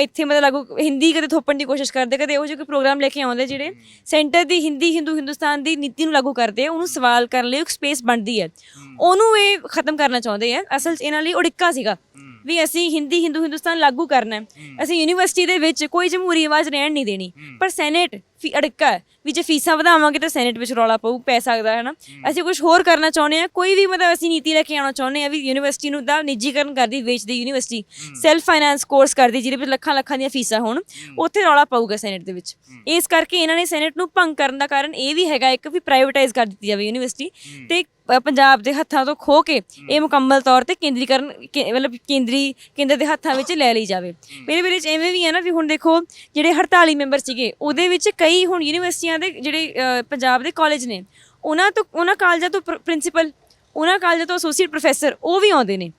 ਇੱਥੇ ਮਤਲਬ ਲਾਗੂ ਹਿੰਦੀ ਕਦੇ ਥੋਪਣ ਦੀ ਕੋਸ਼ਿਸ਼ ਕਰਦੇ ਕਦੇ ਇਹੋ ਜਿਹੇ ਕੋਈ ਪ੍ਰੋਗਰਾਮ ਲੈ ਕੇ ਆਉਂਦੇ ਜਿਹੜੇ ਸੈਂਟਰ ਦੀ ਹਿੰਦੀ ਹਿੰਦੂ ਹਿੰਦੁਸਤਾਨ ਦੀ ਨੀਤੀ ਨੂੰ ਲਾਗੂ ਕਰਦੇ ਆ ਉਹਨੂੰ ਸਵਾਲ ਕਰਨ ਲਈ ਇੱਕ ਸਪੇਸ ਬਣਦੀ ਹੈ। ਉਹਨੂੰ ਇਹ ਖਤਮ ਕਰਨਾ ਚਾਹੁੰਦੇ ਆ। ਅਸਲ 'ਚ ਇਹਨਾਂ ਲਈ ਉੜਿੱਕਾ ਸੀਗਾ। ਵੀ ਅਸੀਂ ਹਿੰਦੀ ਹਿੰਦੂ ਹਿੰਦੁਸਤਾਨ ਲਾਗੂ ਕਰਨਾ ਹੈ। ਅਸੀਂ ਯੂਨੀਵਰਸਿਟੀ ਦੇ ਵਿੱਚ ਕੋਈ ਜਮਹੂਰੀ ਆਵਾਜ਼ ਰਹਿਣ ਨਹੀਂ ਦੇਣੀ। ਪਰ ਸੈਨੇਟ ਫੀ ਅੜਿੱਕਾ ਹੈ ਵੀ ਜੇ ਫੀਸਾਂ ਵਧਾਵਾਂਗੇ ਤਾਂ ਸੈਨੇਟ ਵਿੱਚ ਰੌਲਾ ਪਊ ਪੈ ਸਕਦਾ ਹੈ ਨਾ। ਅਸੀਂ ਕੁਝ ਹੋਰ ਕਰਨਾ ਚਾਹੁੰਦੇ ਆ ਕੋਈ ਵੀ ਮਤਲਬ ਅਸੀਂ ਨੀਤੀ ਲੈ ਕੇ ਆਉਣਾ ਚਾਹੁੰਦੇ ਆ ਵੀ ਯੂਨੀਵਰਸਿਟੀ ਨੂੰ ਦਾ ਨਿੱਜੀਕਰਨ ਕਰਦੀ ਵੇਚਦੀ ਯੂਨੀਵਰਸਿਟੀ ਸੈਲਫ ਫਾਈਨਾਂਸ ਕੋਰਸ ਕਰਦੀ ਜਿਹਦੇ ਵਿੱਚ ਲੱਖਾਂ ਲੱਖਾਂ ਦੀਆਂ ਫੀਸਾਂ ਹੋਣ ਉੱਥੇ ਰੌਲਾ ਪਊਗਾ ਸੈਨੇਟ ਦੇ ਵਿੱਚ। ਇਸ ਕਰਕੇ ਇਹਨਾਂ ਨੇ ਸੈਨੇਟ ਨੂੰ ਭੰਗ ਕਰਨ ਦਾ ਕਾਰਨ ਇਹ ਵੀ ਹੈਗਾ ਇੱਕ ਵੀ ਪ੍ਰਾਈਵੇਟਾਈਜ਼ ਕਰ ਦਿੱਤੀ ਜਾਵੇ ਯੂਨੀਵਰਸਿਟੀ ਤੇ ਪੰਜਾਬ ਦੇ ਹੱਥਾਂ ਤੋਂ ਖੋ ਕੇ ਇਹ ਮੁਕੰਮਲ ਤੌਰ ਤੇ ਕੇਂਦਰੀਕਰਨ ਮਤਲਬ ਕੇਂਦਰੀ ਕੇਂਦਰ ਦੇ ਹੱਥਾਂ ਵਿੱਚ ਲੈ ਲਈ ਜਾਵੇ। ਮੇਰੇ ਵੀਰੇ ਚ ਐਵੇਂ ਵੀ ਹੈ ਨਾ ਵੀ ਹੁਣ ਦੇਖੋ ਜਿਹੜੇ 48 ਮੈਂਬਰ ਸੀਗੇ ਉਹਦੇ ਵਿੱਚ ਕਈ ਹੁਣ ਯੂਨੀਵਰਸਿਟੀਆਂ ਦੇ ਜਿਹੜੇ ਪੰਜਾਬ ਦੇ ਕਾਲਜ ਨੇ ਉਹਨਾਂ ਤੋਂ ਉਹਨਾਂ ਕਾਲਜਾਂ ਤੋਂ ਪ੍ਰਿੰਸੀਪਲ ਉਹਨਾਂ ਕਾਲਜਾਂ ਤੋਂ ਐਸੋਸੀਏਟ ਪ੍ਰੋਫੈਸਰ ਉਹ ਵੀ ਆਉਂਦੇ ਨੇ।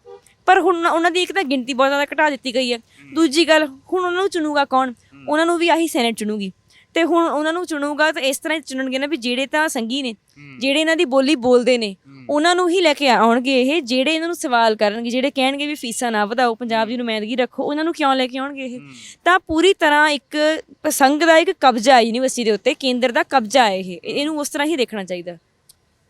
ਪਰ ਹੁਣ ਉਹਨਾਂ ਦੀ ਇੱਕ ਤਾਂ ਗਿਣਤੀ ਬਹੁਤ ਜ਼ਿਆਦਾ ਘਟਾ ਦਿੱਤੀ ਗਈ ਹੈ। ਦੂਜੀ ਗੱਲ ਹੁਣ ਉਹਨਾਂ ਨੂੰ ਚੁਣੂਗਾ ਕੌਣ? ਉਹਨਾਂ ਨੂੰ ਵੀ ਆਹੀ ਸੈਨੇਟ ਚੁਣੂਗੀ। ਤੇ ਹੁਣ ਉਹਨਾਂ ਨੂੰ ਚੁਣੂਗਾ ਤਾਂ ਇਸ ਤਰ੍ਹਾਂ ਹੀ ਚੁਣਨਗੇ ਨਾ ਵੀ ਜਿਹੜੇ ਤਾਂ ਸੰਗੀ ਨੇ ਜਿਹੜੇ ਇਹਨਾਂ ਦੀ ਬੋਲੀ ਬੋਲਦੇ ਨੇ ਉਹਨਾਂ ਨੂੰ ਹੀ ਲੈ ਕੇ ਆਉਣਗੇ ਇਹ ਜਿਹੜੇ ਇਹਨਾਂ ਨੂੰ ਸਵਾਲ ਕਰਨਗੇ ਜਿਹੜੇ ਕਹਿਣਗੇ ਵੀ ਫੀਸਾਂ ਨਾ ਵਧਾਓ ਪੰਜਾਬ ਦੀ ਨੁਮਾਇੰਦਗੀ ਰੱਖੋ ਉਹਨਾਂ ਨੂੰ ਕਿਉਂ ਲੈ ਕੇ ਆਉਣਗੇ ਇਹ? ਤਾਂ ਪੂਰੀ ਤਰ੍ਹਾਂ ਇੱਕ ਸੰਘ ਦਾ ਇੱਕ ਕਬਜ਼ਾ ਹੈ ਯੂਨੀਵਰਸਿਟੀ ਦੇ ਉੱਤੇ ਕੇਂਦਰ ਦਾ ਕਬਜ਼ਾ ਹੈ ਇਹ ਇਹਨੂੰ ਉਸ ਤਰ੍ਹਾਂ ਹੀ ਦੇਖਣਾ ਚਾਹੀਦਾ।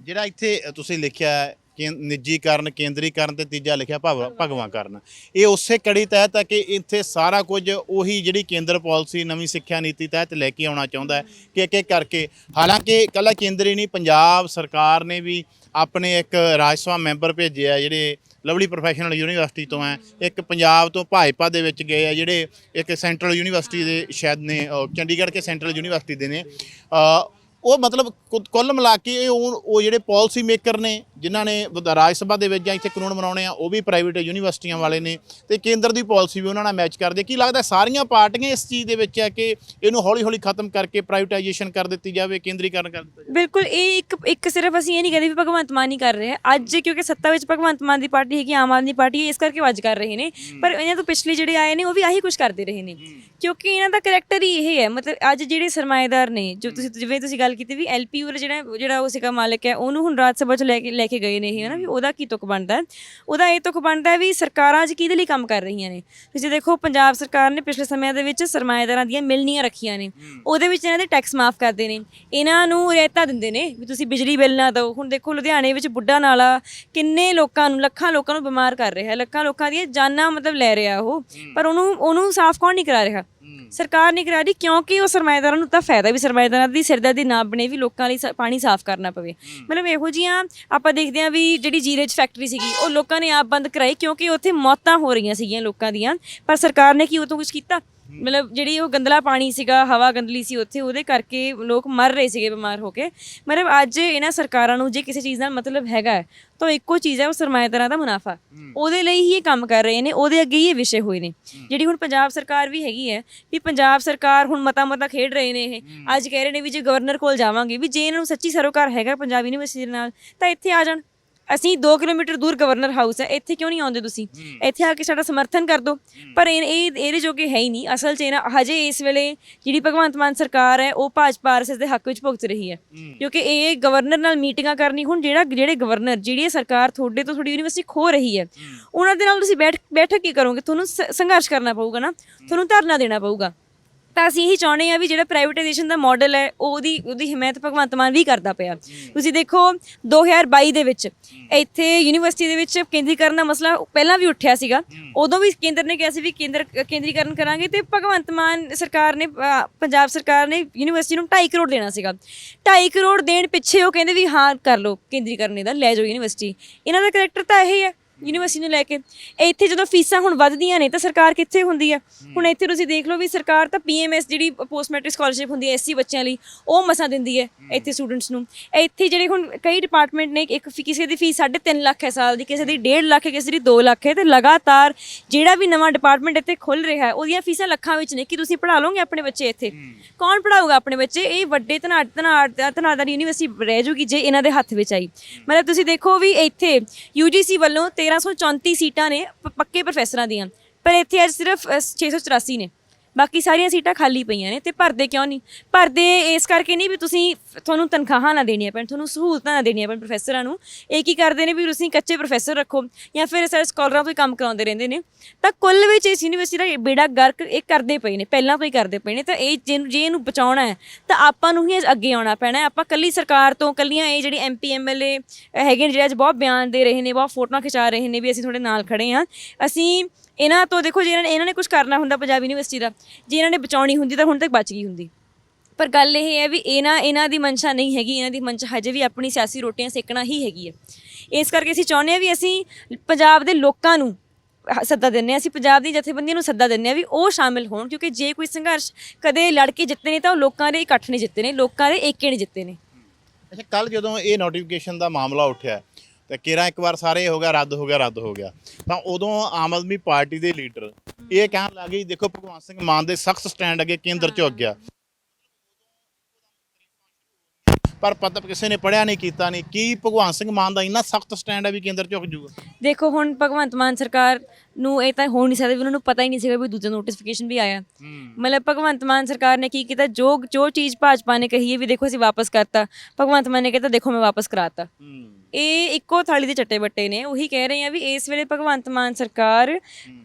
ਜਿਹੜਾ ਇੱਥੇ ਤੁਸੀਂ ਲਿਖਿਆ ਹੈ ਕੇਂ, ਨਿੱਜੀਕਰਨ, ਕੇਂਦਰੀਕਰਨ ਤੇ ਤੀਜਾ ਲਿਖਿਆ ਭਗਵਾ ਭਗਵਾਂਕਰਨ ਇਹ ਉਸੇ ਕੜੀ ਤਹਿਤ ਹੈ ਕਿ ਇੱਥੇ ਸਾਰਾ ਕੁਝ ਉਹੀ ਜਿਹੜੀ ਕੇਂਦਰ ਪਾਲਿਸੀ ਨਵੀਂ ਸਿੱਖਿਆ ਨੀਤੀ ਤਹਿਤ ਲੈ ਕੇ ਆਉਣਾ ਚਾਹੁੰਦਾ ਹੈ ਕਿ ਇੱਕ ਇੱਕ ਕਰਕੇ। ਹਾਲਾਂਕਿ ਇਕੱਲਾ ਕੇਂਦਰੀ ਨਹੀਂ, ਪੰਜਾਬ ਸਰਕਾਰ ਨੇ ਵੀ ਆਪਣੇ ਇੱਕ ਰਾਜ ਸਭਾ ਮੈਂਬਰ ਭੇਜੇ ਆ, ਜਿਹੜੇ ਲਵਲੀ ਪ੍ਰੋਫੈਸ਼ਨਲ ਯੂਨੀਵਰਸਿਟੀ ਤੋਂ ਹੈ। ਇੱਕ ਪੰਜਾਬ ਤੋਂ ਭਾਜਪਾ ਦੇ ਵਿੱਚ ਗਏ ਆ, ਜਿਹੜੇ ਇੱਕ ਸੈਂਟਰਲ ਯੂਨੀਵਰਸਿਟੀ ਦੇ ਸ਼ਾਇਦ ਨੇ, ਅਹ ਚੰਡੀਗੜ੍ਹ ਕੇ ਸੈਂਟਰਲ ਯੂਨੀਵਰਸਿਟੀ ਦੇ ਨੇ। ਅਹ ਉਹ ਮਤਲਬ ਕੁ- ਕੁੱਲ ਮਿਲਾ ਕੇ ਇਹ ਉਹ ਉਹ ਜਿਹੜੇ ਪਾਲਿਸੀ ਮੇਕਰ ਨੇ ਜਿਨ੍ਹਾਂ ਨੇ ਵਧ- ਰਾਜ ਸਭਾ ਦੇ ਵਿੱਚ ਜਾਂ ਇੱਥੇ ਕਾਨੂੰਨ ਬਣਾਉਣੇ ਆ ਉਹ ਵੀ ਪ੍ਰਾਈਵੇਟ ਯੂਨੀਵਰਸਿਟੀਆਂ ਵਾਲੇ ਨੇ ਤੇ ਕੇਂਦਰ ਦੀ ਪਾਲਿਸੀ ਵੀ ਉਹਨਾਂ ਨਾਲ ਮੈਚ ਕਰਦੇ। ਕੀ ਲੱਗਦਾ ਸਾਰੀਆਂ ਪਾਰਟੀਆਂ ਇਸ ਚੀਜ਼ ਦੇ ਵਿੱਚ ਹੈ ਕਿ ਇਹਨੂੰ ਹੌਲੀ ਹੌਲੀ ਖਤਮ ਕਰਕੇ ਪ੍ਰਾਈਵੇਟਾਈਜੇਸ਼ਨ ਕਰ ਦਿੱਤੀ ਜਾਵੇ ਕੇਂਦਰੀਕਰਨ ਕਰ ਦਿੱਤਾ ਜਾਵੇ? ਬਿਲਕੁਲ ਇਹ ਇੱਕ ਇੱਕ ਸਿਰਫ ਅਸੀਂ ਇਹ ਨਹੀਂ ਕਹਿੰਦੇ ਵੀ ਭਗਵੰਤ ਮਾਨ ਹੀ ਕਰ ਰਹੇ ਹੈ ਅੱਜ ਕਿਉਂਕਿ ਸੱਤਾ ਵਿੱਚ ਭਗਵੰਤ ਮਾਨ ਦੀ ਪਾਰਟੀ ਹੈਗੀ ਆਮ ਆਦਮੀ ਪਾਰਟੀ ਹੈ, ਇਸ ਕਰਕੇ ਉਹ ਅੱਜ ਕਰ ਰਹੇ ਨੇ। ਪਰ ਇਹਨਾਂ ਤੋਂ ਪਿਛਲੇ ਜਿਹੜੇ ਆਏ ਨੇ ਉਹ ਵੀ ਆਹੀ ਕੁਝ ਕਰਦੇ ਰਹੇ ਨੇ। ਕਿਉਂਕਿ ਇਹਨਾਂ ਦਾ ਕੈਰੈਕਟਰ ਹੀ ਇਹ ਹੈ ਮਤਲਬ ਅੱਜ ਜਿਹੜੇ ਸਰਮਾਏਦਾਰ ਨੇ ਜੋ ਤੁਸੀਂ ਜਿਵੇਂ ਤੁਸੀਂ ਗੱਲ ਕੀਤੀ ਵੀ ਐਲਪੀਯੂ ਜਿਹੜਾ ਜਿਹੜਾ ਉਹ ਸਿਕਾ ਮਾਲਕ ਹੈ ਉਹਨੂੰ ਹੁਣ ਰਾਜ ਸਭਾ ਚ ਲੈ ਕੇ ਲੈ ਕੇ ਗਏ ਨੇ ਇਹ ਹਨਾ ਵੀ ਉਹਦਾ ਕੀ ਤੁਕ ਬਣਦਾ ਹੈ? ਉਹਦਾ ਇਹ ਤੁਕ ਬਣਦਾ ਹੈ ਵੀ ਸਰਕਾਰਾਂ ਅੱਜ ਕਿਹਦੇ ਲਈ ਕੰਮ ਕਰ ਰਹੀਆਂ ਨੇ? ਤੁਸੀਂ ਦੇਖੋ ਪੰਜਾਬ ਸਰਕਾਰ ਨੇ ਪਿਛਲੇ ਸਮਿਆਂ ਦੇ ਵਿੱਚ ਸਰਮਾਏਦਾਰਾਂ ਦੀਆਂ ਮਿਲਣੀਆਂ ਰੱਖੀਆਂ ਨੇ। ਉਹਦੇ ਵਿੱਚ ਇਹਨਾਂ ਦੇ ਟੈਕਸ ਮਾਫ ਕਰਦੇ ਨੇ। ਇਹਨਾਂ ਨੂੰ ਰਿਆਇਤਾਂ ਦਿੰਦੇ ਨੇ ਵੀ ਤੁਸੀਂ ਬਿਜਲੀ ਬਿੱਲ ਨਾ ਦਿਓ। ਹੁਣ ਦੇਖੋ ਲੁਧਿਆਣੇ ਵਿੱਚ ਬੁੱਢਾ ਨਾਲਾ ਕਿੰਨੇ ਲੋਕਾਂ ਨੂੰ ਲੱਖਾਂ ਲੋਕਾਂ ਨੂੰ ਬਿਮਾਰ ਕਰ ਰਿਹਾ ਲੱਖਾਂ ਲੋਕਾਂ ਦੀਆਂ ਜਾਨਾਂ ਮਤਲਬ ਲੈ ਰਿਹਾ ਉਹ। ਪਰ ਉਹਨੂੰ ਉਹਨੂੰ ਸਾਫ਼ ਕੌਣ ਨਹੀਂ ਕਰਾ ਰਿਹਾ? ਸਰਕਾਰ ਨਹੀਂ ਕਰਾ ਰਹੀ ਕਿਉਂਕਿ ਉਹ ਸਰਮਾਏਦਾਰਾਂ ਨੂੰ ਤਾਂ ਫਾਇਦਾ ਵੀ ਸਰਮਾਏਦਾਰਾਂ ਦੀ ਸਿਰਦਰਦੀ ਨਾ ਬਣੇ ਵੀ ਲੋਕਾਂ ਲਈ ਸ- ਪਾਣੀ ਸਾਫ਼ ਕਰਨਾ ਪਵੇ। ਮਤਲਬ ਇਹੋ ਜੀਆਂ ਆਪਾਂ ਦੇਖਦੇ ਹਾਂ ਵੀ ਜਿਹੜੀ ਜੀਰੇਜ ਫੈਕਟਰੀ ਸੀਗੀ ਉਹ ਲੋਕਾਂ ਨੇ ਆਪ ਬੰਦ ਕਰਾਈ ਕਿਉਂਕਿ ਉੱਥੇ ਮੌਤਾਂ ਹੋ ਰਹੀਆਂ ਸੀਗੀਆਂ ਲੋਕਾਂ ਦੀਆਂ। ਪਰ ਸਰਕਾਰ ਨੇ ਕੀ ਉਹ ਤੋਂ ਕੁਝ ਕੀਤਾ? ਮਤਲਬ ਜਿਹੜੀ ਉਹ ਗੰਦਲਾ ਪਾਣੀ ਸੀਗਾ ਹਵਾ ਗੰਦਲੀ ਸੀ ਉੱਥੇ ਉਹਦੇ ਕਰਕੇ ਲੋਕ ਮਰ ਰਹੇ ਸੀਗੇ ਬਿਮਾਰ ਹੋ ਕੇ। ਮਤਲਬ ਅੱਜ ਇਹਨਾਂ ਸਰਕਾਰਾਂ ਨੂੰ ਜੇ ਕਿਸੇ ਚੀਜ਼ ਨਾਲ ਮਤਲਬ ਹੈਗਾ ਤਾਂ ਇੱਕੋ ਚੀਜ਼ ਹੈ ਉਹ ਸਰਮਾਏਦਾਰਾਂ ਦਾ ਮੁਨਾਫਾ। ਉਹਦੇ ਲਈ ਹੀ ਇਹ ਕੰਮ ਕਰ ਰਹੇ ਨੇ ਉਹਦੇ ਅੱਗੇ ਹੀ ਇਹ ਵਿਸ਼ੇ ਹੋਏ ਨੇ। ਜਿਹੜੀ ਹੁਣ ਪੰਜਾਬ ਸਰਕਾਰ ਵੀ ਹੈਗੀ ਹੈ ਵੀ ਪੰਜਾਬ ਸਰਕਾਰ ਹੁਣ ਮਤਾ ਮਤਾ ਖੇਡ ਰਹੇ ਨੇ ਇਹ। ਅੱਜ ਕਹਿ ਰਹੇ ਨੇ ਵੀ ਜੇ ਗਵਰਨਰ ਕੋਲ ਜਾਵਾਂਗੇ ਵੀ ਜੇ ਇਹਨਾਂ ਨੂੰ ਸੱਚੀ ਸਰੋਕਾਰ ਹੈਗਾ ਪੰਜਾਬ ਯੂਨੀਵਰਸਿਟੀ ਦੇ ਨਾਲ ਤਾਂ ਇੱਥੇ ਆ ਜਾਣ। ਅਸੀਂ 2 ਕਿਲੋਮੀਟਰ ਦੂਰ ਗਵਰਨਰ ਹਾਊਸ ਹੈ ਇੱਥੇ ਕਿਉਂ ਨਹੀਂ ਆਉਂਦੇ ਤੁਸੀਂ? ਇੱਥੇ ਆ ਕੇ ਸਾਡਾ ਸਮਰਥਨ ਕਰ ਦਿਓ। ਪਰ ਇਹ ਇਹ ਇਹਦੇ ਜੋਗੇ ਹੈ ਹੀ ਨਹੀਂ। ਅਸਲ 'ਚ ਇਹਨਾਂ ਹਜੇ ਇਸ ਵੇਲੇ ਜਿਹੜੀ ਭਗਵੰਤ ਮਾਨ ਸਰਕਾਰ ਹੈ ਉਹ ਭਾਜਪਾ ਆਰਐਸਐਸ ਦੇ ਹੱਕ ਵਿੱਚ ਭੁਗਤ ਰਹੀ ਹੈ। ਕਿਉਂਕਿ ਇਹ ਗਵਰਨਰ ਨਾਲ ਮੀਟਿੰਗਾਂ ਕਰਨੀ ਹੁਣ ਜਿਹੜਾ ਜਿਹੜੇ ਗਵਰਨਰ ਜਿਹੜੀ ਇਹ ਸਰਕਾਰ ਤੁਹਾਡੇ ਤੋਂ ਤੁਹਾਡੀ ਯੂਨੀਵਰਸਿਟੀ ਖੋ ਰਹੀ ਹੈ ਉਹਨਾਂ ਦੇ ਨਾਲ ਤੁਸੀਂ ਬੈਠ ਬੈਠਕ ਕੀ ਕਰੋਗੇ? ਤੁਹਾਨੂੰ ਸੰਘਰਸ਼ ਕਰਨਾ ਪਊਗਾ ਨਾ। ਤੁਹਾਨੂੰ ਧਰਨਾ ਦੇਣਾ ਪਊਗਾ। ਤਾਂ ਅਸੀਂ ਇਹੀ ਚਾਹੁੰਦੇ ਆ ਵੀ ਜਿਹੜਾ ਪ੍ਰਾਈਵੇਟਾਈਜੇਸ਼ਨ ਦਾ ਮਾਡਲ ਹੈ ਉਹਦੀ ਉਹਦੀ ਹਮਾਇਤ ਭਗਵੰਤ ਮਾਨ ਵੀ ਕਰਦਾ ਪਿਆ। ਤੁਸੀਂ ਦੇਖੋ 2022 ਦੇ ਵਿੱਚ ਇੱਥੇ ਯੂਨੀਵਰਸਿਟੀ ਦੇ ਵਿੱਚ ਕੇਂਦਰੀਕਰਨ ਦਾ ਮਸਲਾ ਪਹਿਲਾਂ ਵੀ ਉੱਠਿਆ ਸੀਗਾ। ਉਦੋਂ ਵੀ ਕੇਂਦਰ ਨੇ ਕਿਹਾ ਸੀ ਵੀ ਕੇਂਦਰ ਕੇਂਦਰੀਕਰਨ ਕਰਾਂਗੇ ਤੇ ਭਗਵੰਤ ਮਾਨ ਸਰਕਾਰ ਨੇ ਪੰਜਾਬ ਸਰਕਾਰ ਨੇ ਯੂਨੀਵਰਸਿਟੀ ਨੂੰ 2.5 ਕਰੋੜ ਦੇਣਾ ਸੀਗਾ। 2.5 ਕਰੋੜ ਦੇਣ ਪਿੱਛੇ ਉਹ ਕਹਿੰਦੇ ਵੀ ਹਾਂ ਕਰ ਲਓ ਕੇਂਦਰੀਕਰਨ ਦਾ ਲੈ ਜਾਓ ਯੂਨੀਵਰਸਿਟੀ ਇਹਨਾਂ ਦਾ ਕਰੈਕਟਰ ਤਾਂ ਇਹ ਹੈ। ਯੂਨੀਵਰਸਿਟੀ ਨੂੰ ਲੈ ਕੇ। ਇੱਥੇ ਜਦੋਂ ਫੀਸਾਂ ਹੁਣ ਵੱਧਦੀਆਂ ਨੇ ਤਾਂ ਸਰਕਾਰ ਕਿੱਥੇ ਹੁੰਦੀ ਆ? ਹੁਣ ਇੱਥੇ ਤੁਸੀਂ ਦੇਖ ਲਓ ਵੀ ਸਰਕਾਰ ਤਾਂ ਪੀਐਮਐਸ ਜਿਹੜੀ ਪੋਸਟ ਮੈਟ੍ਰਿਕ ਸਕਾਲਰਸ਼ਿਪ ਹੁੰਦੀ ਹੈ ਐਸਸੀ ਬੱਚਿਆਂ ਲਈ ਉਹ ਮਸਾਂ ਦਿੰਦੀ ਹੈ ਇੱਥੇ ਸਟੂਡੈਂਟਸ ਨੂੰ। ਇੱਥੇ ਜਿਹੜੇ ਹੁਣ ਕਈ ਡਿਪਾਰਟਮੈਂਟ ਨੇ ਇੱਕ ਕਿਸੇ ਦੀ ਫੀਸ 3.5 ਲੱਖ ਹੈ ਸਾਲ ਦੀ ਕਿਸੇ ਦੀ 1.5 ਲੱਖ ਹੈ ਕਿਸੇ ਦੀ 2 ਲੱਖ ਹੈ ਤੇ ਲਗਾਤਾਰ ਜਿਹੜਾ ਵੀ ਨਵਾਂ ਡਿਪਾਰਟਮੈਂਟ ਇੱਥੇ ਖੁੱਲ ਰਿਹਾ ਹੈ ਉਹਦੀਆਂ ਫੀਸਾਂ ਲੱਖਾਂ ਵਿੱਚ ਨੇ। ਕਿ ਤੁਸੀਂ ਪੜ੍ਹਾ ਲਓਗੇ ਆਪਣੇ ਬੱਚੇ ਇੱਥੇ? ਕੌਣ ਪੜਾਊਗਾ ਆਪਣੇ ਬੱਚੇ? ਇਹ ਵੱਡੇ ਧਨਾੜ ਧਨਾੜ ਧਨਾੜਦਾਰ ਯੂਨੀਵਰਸਿਟੀ ਰਹਿ ਜੂਗੀ ਜੇ ਇਹਨਾਂ ਦੇ ਹੱਥ ਵਿੱਚ ਆਈ। ਮਤਲਬ ਤੁਸੀਂ ਦੇਖੋ ਵੀ ਇੱਥੇ ਯੂਜੀਸੀ ਵੱਲੋਂ 1334 ਸੀਟਾਂ ਨੇ ਪ- ਪੱਕੇ ਪ੍ਰੋਫੈਸਰਾਂ ਦੀਆਂ। ਪਰ ਇੱਥੇ ਅੱਜ ਸਿਰਫ ਅ, 684 ਨੇ। ਬਾਕੀ ਸਾਰੀਆਂ ਸੀਟਾਂ ਖਾਲੀ ਪਈਆਂ ਨੇ ਤੇ ਭਰਦੇ ਕਿਉਂ ਨਹੀਂ? ਭਰਦੇ ਇਸ ਕਰਕੇ ਨਹੀਂ ਵੀ ਤੁਸੀਂ ਤੁਹਾਨੂੰ ਤਨਖਾਹਾਂ ਨਾ ਦੇਣੀਆਂ ਪੈਣ, ਤੁਹਾਨੂੰ ਸਹੂਲਤਾਂ ਨਾ ਦੇਣੀਆਂ ਪੈਣ ਪ੍ਰੋਫੈਸਰਾਂ ਨੂੰ। ਇਹ ਕੀ ਕਰਦੇ ਨੇ ਵੀ ਤੁਸੀਂ ਕੱਚੇ ਪ੍ਰੋਫੈਸਰ ਰੱਖੋ ਜਾਂ ਫਿਰ ਰਿਸਰਚ ਸਕਾਲਰਾਂ ਤੋਂ ਹੀ ਕੰਮ ਕਰਾਉਂਦੇ ਰਹਿੰਦੇ ਨੇ। ਤਾਂ ਕੁੱਲ ਵਿੱਚ ਇਸ ਯੂਨੀਵਰਸਿਟੀ ਦਾ ਬੇੜਾ ਗਰਕ ਇਹ ਕਰਦੇ ਪਏ ਨੇ, ਪਹਿਲਾਂ ਤੋਂ ਹੀ ਕਰਦੇ ਪਏ ਨੇ। ਤਾਂ ਇਹ ਜੇ ਜੇ ਇਹਨੂੰ ਬਚਾਉਣਾ ਹੈ, ਤਾਂ ਆਪਾਂ ਨੂੰ ਹੀ ਅੱਗੇ ਆਉਣਾ ਪੈਣਾ ਆਪਾਂ ਕੱਲੀ ਸਰਕਾਰ ਤੋਂ ਕੱਲੀਆਂ ਇਹ ਜਿਹੜੇ ਐਮਪੀ ਐਮਐਲਏ ਹੈਗੇ ਨੇ ਜਿਹੜੇ ਅੱਜ ਬਹੁਤ ਬਿਆਨ ਦੇ ਰਹੇ ਨੇ, ਬਹੁਤ ਫੋਟੋਆਂ ਖਿਚਾ ਰਹੇ ਨੇ ਵੀ ਅਸੀਂ ਤੁਹਾਡੇ ਨਾਲ ਖੜੇ ਹਾਂ। ਅਸੀਂ ਇਹਨਾਂ ਤੋਂ ਦੇਖੋ ਜੇ ਇਹਨਾਂ ਨੇ ਇਹਨਾਂ ਨੇ ਕੁਝ ਕਰਨਾ ਹੁੰਦਾ ਪੰਜਾਬ ਯੂਨੀਵਰਸਿਟੀ ਦਾ, ਜੇ ਇਹਨਾਂ ਨੇ ਬਚਾਉਣੀ ਹੁੰਦੀ ਤਾਂ ਹੁਣ ਤੱਕ ਬਚ ਗਈ ਹੁੰਦੀ। ਪਰ ਗੱਲ ਇਹ ਹੈ ਵੀ ਇਹਨਾਂ ਇਹਨਾਂ ਦੀ ਮਨਸ਼ਾ ਨਹੀਂ ਹੈਗੀ, ਇਹਨਾਂ ਦੀ ਮਨਸ਼ਾ ਹਜੇ ਵੀ ਆਪਣੀ ਸਿਆਸੀ ਰੋਟੀਆਂ ਸੇਕਣਾ ਹੀ ਹੈਗੀ ਹੈ। ਇਸ ਕਰਕੇ ਅਸੀਂ ਚਾਹੁੰਦੇ ਹਾਂ ਵੀ ਅਸੀਂ ਪੰਜਾਬ ਦੇ ਲੋਕਾਂ ਨੂੰ ਸੱਦਾ ਦਿੰਨੇ ਹਾਂ, ਅਸੀਂ ਪੰਜਾਬ ਦੀ ਜਥੇਬੰਦੀਆਂ ਨੂੰ ਸੱਦਾ ਦਿੰਨੇ ਹਾਂ ਵੀ ਉਹ ਸ਼ਾਮਿਲ ਹੋਣ, ਕਿਉਂਕਿ ਜੇ ਕੋਈ ਸੰਘਰਸ਼ ਕਦੇ ਲੜ ਕੇ ਜਿੱਤੇ ਨੇ ਤਾਂ ਉਹ ਲੋਕਾਂ ਦੇ ਇਕੱਠ ਨੇ ਜਿੱਤੇ ਨੇ, ਲੋਕਾਂ ਦੇ ਏਕੇ ਨੇ ਜਿੱਤੇ ਨੇ। ਅੱਛਾ ਕੱਲ ਜਦੋਂ ਇਹ ਨੋਟੀਫਿਕੇਸ਼ਨ ਦਾ ਮਾਮਲਾ ਉੱਠਿਆ ਤੇ ਕਿਰਾ ਇੱਕ ਵਾਰ ਸਾਰੇ ਹੋ ਗਿਆ ਰੱਦ ਹੋ ਗਿਆ ਰੱਦ ਹੋ ਗਿਆ। ਤਾਂ ਉਦੋਂ ਆਮ ਆਦਮੀ ਪਾਰਟੀ ਦੇ ਲੀਡਰ ਇਹ ਕਹਿਣ ਲੱਗੇ ਦੇਖੋ ਭਗਵੰਤ ਸਿੰਘ ਮਾਨ ਦੇ ਸਖਤ ਸਟੈਂਡ ਅੱਗੇ ਕੇਂਦਰ ਝੁਕ ਗਿਆ। ਪਰ ਪਤਾ ਕਿਸੇ ਨੇ ਪੜਿਆ ਨਹੀਂ ਕੀਤਾ ਨਹੀਂ। ਕੀ ਭਗਵੰਤ ਸਿੰਘ ਮਾਨ ਦਾ ਇੰਨਾ ਸਖਤ ਸਟੈਂਡ ਹੈ ਵੀ ਕੇਂਦਰ ਝੁਕ ਜੂਗਾ? ਦੇਖੋ ਹੁਣ ਭਗਵੰਤ ਮਾਨ ਸਰਕਾਰ ਨੂੰ ਇਹ ਤਾਂ ਹੋ ਨਹੀਂ ਸਕਦਾ ਵੀ ਉਹਨਾਂ ਨੂੰ ਪਤਾ ਹੀ ਨਹੀਂ ਸੀਗਾ ਵੀ ਦੂਜਾ ਨੋਟੀਫਿਕੇਸ਼ਨ ਵੀ ਆਇਆ। ਮਤਲਬ ਭਗਵੰਤ ਮਾਨ ਸਰਕਾਰ ਨੇ ਕੀ ਕੀਤਾ? ਜੋ ਜੋ ਚੀਜ਼ ਭਾਜਪਾ ਨੇ ਕਹੀ ਹੈ ਵੀ ਦੇਖੋ ਅਸੀਂ ਵਾਪਸ ਕਰਤਾ। ਭਗਵੰਤ ਮਾਨ ਨੇ ਕਹਿੰਦਾ ਦੇਖੋ ਮੈਂ ਵਾਪਸ ਕਰਾਤਾ। ਇਹ ਇੱਕੋ ਥਾਲੀ ਦੇ ਚੱਟੇ ਬੱਟੇ ਨੇ। ਉਹੀ ਕਹਿ ਰਹੇ ਆ ਵੀ ਇਸ ਵੇਲੇ ਭਗਵੰਤ ਮਾਨ ਸਰਕਾਰ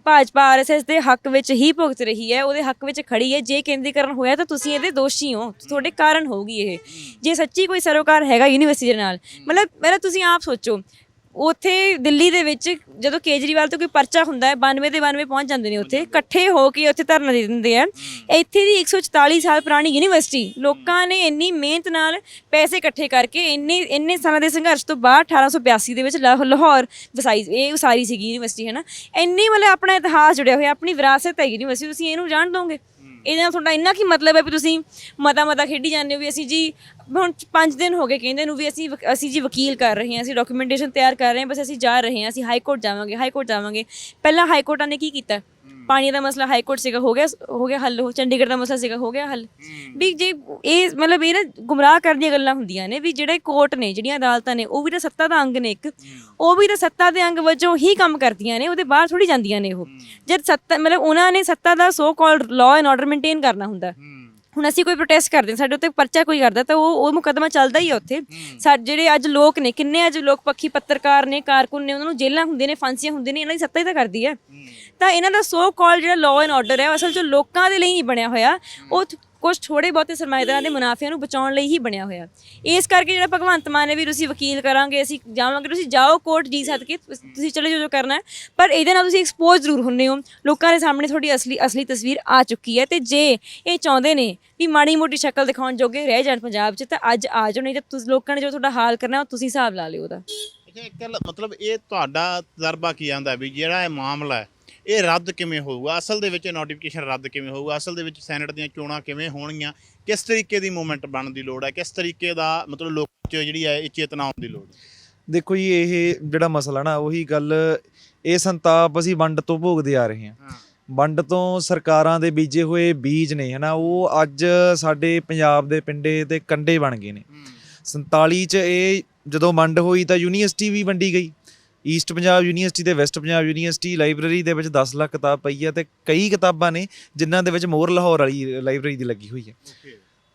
ਭਾਜਪਾ ਆਰਐਸਐਸ ਦੇ ਹੱਕ ਵਿੱਚ ਹੀ ਭੁਗਤ ਰਹੀ ਹੈ। ਉਹਦੇ ਹੱਕ ਵਿੱਚ ਖੜੀ ਹੈ। ਜੇ ਕੇਂਦਰੀਕਰਨ ਹੋਇਆ ਤਾਂ ਤੁਸੀਂ ਇਹਦੇ ਦੋਸ਼ੀ ਹੋ। ਤੁਹਾਡੇ ਕਾਰਨ ਹੋਊਗੀ ਇਹ। ਜੇ ਸੱਚੀ ਕੋਈ ਸਰੋਕਾਰ ਹੈਗਾ ਯੂਨੀਵਰਸਿਟੀ ਦੇ ਨਾਲ, ਮਤਲਬ ਮੇਰਾ ਤੁਸੀਂ ਆਪ ਸੋਚੋ ਉੱਥੇ ਦਿੱਲੀ ਦੇ ਵਿੱਚ ਜਦੋਂ ਕੇਜਰੀਵਾਲ ਤੋਂ ਕੋਈ ਪਰਚਾ ਹੁੰਦਾ ਹੈ 92 ਦੇ 92 ਪਹੁੰਚ ਜਾਂਦੇ ਨੇ ਉੱਥੇ ਇਕੱਠੇ ਹੋ ਕੇ ਉੱਥੇ ਧਰਨਾ ਦੇ ਦਿੰਦੇ ਆ। ਇੱਥੇ ਦੀ 144 ਸਾਲ ਪੁਰਾਣੀ ਯੂਨੀਵਰਸਿਟੀ ਲੋਕਾਂ ਨੇ ਇੰਨੀ ਮਿਹਨਤ ਨਾਲ ਪੈਸੇ ਇਕੱਠੇ ਕਰਕੇ ਇੰਨੇ ਇੰਨੇ ਸਾਲਾਂ ਦੇ ਸੰਘਰਸ਼ ਤੋਂ ਬਾਅਦ 1882 ਦੇ ਵਿੱਚ ਲਾਹੌ- ਲਾਹੌਰ ਵਸਾਈ ਇਹ ਉਸਾਰੀ ਸੀਗੀ ਯੂਨੀਵਰਸਿਟੀ ਹੈ ਨਾ? ਇੰਨੀ ਮਤਲਬ ਆਪਣਾ ਇਤਿਹਾਸ ਜੁੜਿਆ ਹੋਇਆ ਆਪਣੀ ਵਿਰਾਸਤ ਹੈ ਯੂਨੀਵਰਸਿਟੀ ਤੁਸੀਂ ਇਹਨੂੰ ਜਾਣ ਦੋਗੇ? ਇਹਦੇ ਨਾਲ ਤੁਹਾਡਾ ਇੰਨਾ ਕੀ ਮਤਲਬ ਹੈ ਵੀ ਤੁਸੀਂ ਮਤਾ ਮਤਾ ਖੇਡੀ ਜਾਂਦੇ ਹੋ ਵੀ ਅਸੀਂ ਜੀ, ਹੁਣ 5 ਦਿਨ ਹੋ ਗਏ ਕਹਿੰਦੇ ਨੂੰ ਵੀ ਅਸੀਂ ਵਕ- ਅਸੀਂ ਜੀ ਵਕੀਲ ਕਰ ਰਹੇ ਹਾਂ, ਅਸੀਂ ਡਾਕੂਮੈਂਟੇਸ਼ਨ ਤਿਆਰ ਕਰ ਰਹੇ ਹਾਂ, ਬਸ ਅਸੀਂ ਜਾ ਰਹੇ ਹਾਂ, ਅਸੀਂ ਹਾਈ ਕੋਰਟ ਜਾਵਾਂਗੇ, ਹਾਈ ਕੋਰਟ ਜਾਵਾਂਗੇ। ਪਹਿਲਾਂ ਹਾਈ ਕੋਰਟਾਂ ਨੇ ਕੀ ਕੀਤਾ? ਪਾਣੀ ਦਾ ਮਸਲਾ ਹਾਈ ਕੋਰਟ ਸੀਗਾ ਹੋ ਗਿਆ ਹੋ ਗਿਆ ਹੱਲ ਚੰਡੀਗੜ੍ਹ ਦਾ ਮਸਲਾ ਸੀਗਾ ਹੋ ਗਿਆ ਹੱਲ। ਵੀ ਜੇ ਇਹ ਮਤਲਬ ਇਹ ਨਾ ਗੁੰਮਰਾਹ ਕਰਨ ਦੀਆਂ ਗੱਲਾਂ ਹੁੰਦੀਆਂ ਨੇ ਵੀ ਜਿਹੜੇ ਕੋਰਟ ਨੇ ਜਿਹੜੀਆਂ ਅਦਾਲਤਾਂ ਨੇ ਉਹ ਵੀ ਤਾਂ ਸੱਤਾ ਦਾ ਅੰਗ ਨੇ ਇੱਕ। ਉਹ ਵੀ ਤਾਂ ਸੱਤਾ ਦੇ ਅੰਗ ਵਜੋਂ ਹੀ ਕੰਮ ਕਰਦੀਆਂ ਨੇ ਉਹਦੇ ਬਾਹਰ ਥੋੜੀ ਜਾਂਦੀਆਂ ਨੇ ਉਹ। ਜਦ ਸੱਤਾ ਮਤਲਬ ਉਹਨਾਂ ਨੇ ਸੱਤਾ ਦਾ so called law and order maintain ਕਰਨਾ ਹੁੰਦਾ। ਹੁਣ ਅਸੀਂ ਕੋਈ ਪ੍ਰੋਟੈਸਟ ਕਰਦੇ ਹਾਂ ਸਾਡੇ ਉੱਤੇ ਪਰਚਾ ਕੋਈ ਕਰਦਾ ਤਾਂ ਉਹ ਉਹ ਮੁਕੱਦਮਾ ਚੱਲਦਾ ਹੀ ਆ ਉੱਥੇ। ਸਾਡੇ ਜਿਹੜੇ ਅੱਜ ਲੋਕ ਨੇ ਕਿੰਨੇ ਅੱਜ ਲੋਕ ਪੱਖੀ ਪੱਤਰਕਾਰ ਨੇ ਕਾਰਕੁਨ ਨੇ ਉਹਨਾਂ ਨੂੰ ਜੇਲ੍ਹਾਂ ਹੁੰਦੇ ਨੇ ਫਾਂਸੀਆਂ ਹੁੰਦੇ ਨੇ ਇਹਨਾਂ ਦੀ ਸੱਤਾ ਹੀ ਤਾਂ ਕਰਦੀ ਹੈ। ਤਾਂ ਇਹਨਾਂ ਦਾ ਸੋ ਕਾਲ ਜਿਹੜਾ ਲਾਅ ਐਂਡ ਆਰਡਰ ਹੈ ਅਸਲ 'ਚ ਲੋਕਾਂ ਦੇ ਲਈ ਨਹੀਂ ਬਣਿਆ ਹੋਇਆ। ਉਹ ਕੁਝ ਥੋੜੇ ਬਹੁਤੇ ਸਰਮਾਏਦਾਰਾਂ ਦੇ ਮੁਨਾਫਿਆਂ ਨੂੰ ਬਚਾਉਣ ਲਈ ਹੀ ਬਣਿਆ ਹੋਇਆ। ਇਸ ਕਰਕੇ ਜਿਹੜਾ ਭਗਵੰਤ ਮਾਨ ਨੇ ਵੀ ਤੁਸੀਂ ਵਕੀਲ ਕਰਾਂਗੇ ਅਸੀਂ ਜਾਵਾਂਗੇ ਤੁਸੀਂ ਜਾਓ ਕੋਰਟ ਜੀ ਸਦਕੇ ਤੁਸੀਂ ਚਲੇ ਜਾਓ ਜੋ ਕਰਨਾ ਹੈ। ਪਰ ਇਹਦੇ ਨਾਲ ਤੁਸੀਂ ਐਕਸਪੋਜ਼ ਜ਼ਰੂਰ ਹੁੰਨੇ ਹੋ। ਲੋਕਾਂ ਦੇ ਸਾਹਮਣੇ ਤੁਹਾਡੀ ਅਸਲੀ ਅਸਲੀ ਤਸਵੀਰ ਆ ਚੁੱਕੀ ਹੈ ਤੇ ਜੇ ਇਹ ਚਾਹੁੰਦੇ ਨੇ ਵੀ ਮਾੜੀ ਮੋਟੀ ਸ਼ਕਲ ਦਿਖਾਉਣ ਜੋਗੇ ਰਹਿ ਜਾਣ ਪੰਜਾਬ 'ਚ ਤਾਂ ਅੱਜ ਆ ਜਾਓ ਨਹੀਂ ਤਾਂ ਤੁਸੀਂ ਲੋਕਾਂ ਨੇ ਜੋ ਤੁਹਾਡਾ ਹਾਲ ਕਰਨਾ ਉਹ ਤੁਸੀਂ ਹਿਸਾਬ ਲਾ ਲਿਓ ਉਹਦਾ। ਅੱਛਾ ਇੱਕ ਗੱਲ ਮਤਲਬ ਇਹ ਤੁਹਾਡਾ ਤਜਰਬਾ ਕੀ ਆਂਦਾ ਵੀ ਜਿਹੜਾ ਇਹ ਮਾਮਲਾ ਹੈ ਇਹ ਰੱਦ ਕਿਵੇਂ ਹੋਊਗਾ ਅਸਲ ਦੇ ਵਿੱਚ ਨੋਟੀਫਿਕੇਸ਼ਨ ਰੱਦ ਕਿਵੇਂ ਹੋਊਗਾ ਅਸਲ ਦੇ ਵਿੱਚ ਸੈਨੇਟ ਦੀਆਂ ਚੋਣਾਂ ਕਿਵੇਂ ਹੋਣਗੀਆਂ? ਕਿਸ ਤਰੀਕੇ ਦੀ ਮੂਵਮੈਂਟ ਬਣਨ ਦੀ ਲੋੜ ਹੈ? ਕਿਸ ਤਰੀਕੇ ਦਾ ਮਤਲਬ ਲੋਕਾਂ 'ਚ ਜਿਹੜੀ ਹੈ ਇਹ ਚੇਤਨਾ ਆਉਣ ਦੀ ਲੋੜ ਹੈ? ਦੇਖੋ ਜੀ ਇਹ ਜਿਹੜਾ ਮਸਲਾ ਨਾ ਉਹੀ ਗੱਲ ਇਹ ਸੰਤਾਪ ਅਸੀਂ ਵੰਡ ਤੋਂ ਭੋਗਦੇ ਆ ਰਹੇ ਹਾਂ। ਹਾਂ। ਵੰਡ ਤੋਂ ਸਰਕਾਰਾਂ ਦੇ ਬੀਜੇ ਹੋਏ ਬੀਜ ਨੇ ਹਨਾ ਉਹ ਅੱਜ ਸਾਡੇ ਪੰਜਾਬ ਦੇ ਪਿੰਡੇ ਤੇ ਕੰਡੇ ਬਣ ਗਏ ਨੇ। 47 ਚ ਇਹ ਜਦੋਂ ਵੰਡ ਹੋਈ ਤਾਂ ਯੂਨੀਵਰਸਿਟੀ ਵੀ ਵੰਡੀ ਗਈ। ਈਸਟ ਪੰਜਾਬ ਯੂਨੀਵਰਸਿਟੀ ਤੇ ਵੈਸਟ ਪੰਜਾਬ ਯੂਨੀਵਰਸਿਟੀ ਲਾਇਬ੍ਰੇਰੀ ਦੇ ਵਿੱਚ 10 ਲੱਖ ਕਿਤਾਬ ਪਈ ਹੈ ਤੇ ਕਈ ਕਿਤਾਬਾਂ ਨੇ ਜਿਨ੍ਹਾਂ ਦੇ ਵਿੱਚ ਮੋਹਰ ਲਾਹੌਰ ਵਾਲੀ ਲਾਇਬ੍ਰੇਰੀ ਦੀ ਲੱਗੀ ਹੋਈ ਹੈ।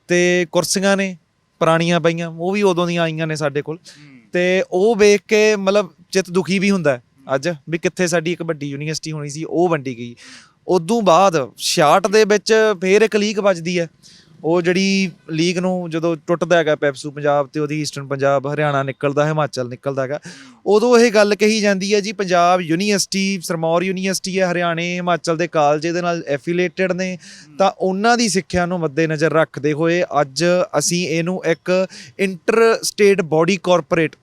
ਤੇ ਕੁਰਸੀਆਂ ਨੇ ਪੁਰਾਣੀਆਂ ਪਈਆਂ ਉਹ ਵੀ ਉਦੋਂ ਦੀਆਂ ਆਈਆਂ ਨੇ ਸਾਡੇ ਕੋਲ। ਤੇ ਉਹ ਵੇਖ ਕੇ ਮਤਲਬ ਚਿੱਤ ਦੁਖੀ ਵੀ ਹੁੰਦਾ ਅੱਜ ਵੀ ਕਿੱਥੇ ਸਾਡੀ ਇੱਕ ਵੱਡੀ ਯੂਨੀਵਰਸਿਟੀ ਹੋਣੀ ਸੀ ਉਹ ਵੰਡੀ ਗਈ। ਉਦੋਂ ਬਾਅਦ 66 ਦੇ ਵਿੱਚ ਫੇਰ ਇੱਕ ਲੀਕ ਵੱਜਦੀ ਹੈ। ਉਹ ਜਿਹੜੀ ਲੀਗ ਨੂੰ ਜਦੋਂ ਟੁੱਟਦਾ ਹੈਗਾ ਪੈਪਸੂ ਪੰਜਾਬ ਤੇ ਉਹਦੀ ਈਸਟਰਨ ਪੰਜਾਬ, ਹਰਿਆਣਾ ਨਿਕਲਦਾ, ਹਿਮਾਚਲ ਨਿਕਲਦਾ ਹੈਗਾ, ਉਦੋਂ ਇਹ ਗੱਲ ਕਹੀ ਜਾਂਦੀ ਹੈ ਜੀ, ਪੰਜਾਬ ਯੂਨੀਵਰਸਿਟੀ, ਸਰਮੌਰ ਯੂਨੀਵਰਸਿਟੀ ਹੈ, ਹਰਿਆਣੇ, ਹਿਮਾਚਲ ਦੇ ਕਾਲਜ, ਇਹਦੇ ਨਾਲ ਐਫੀਲੇਟਡ ਨੇ, ਤਾਂ ਉਹਨਾਂ ਦੀ ਸਿੱਖਿਆ ਨੂੰ ਮੱਦੇਨਜ਼ਰ ਰੱਖਦੇ ਹੋਏ ਅੱਜ ਅਸੀਂ ਇਹਨੂੰ ਇੱਕ ਇੰਟਰ ਸਟੇਟ ਬਾਡੀ ਕਾਰਪੋਰੇਟ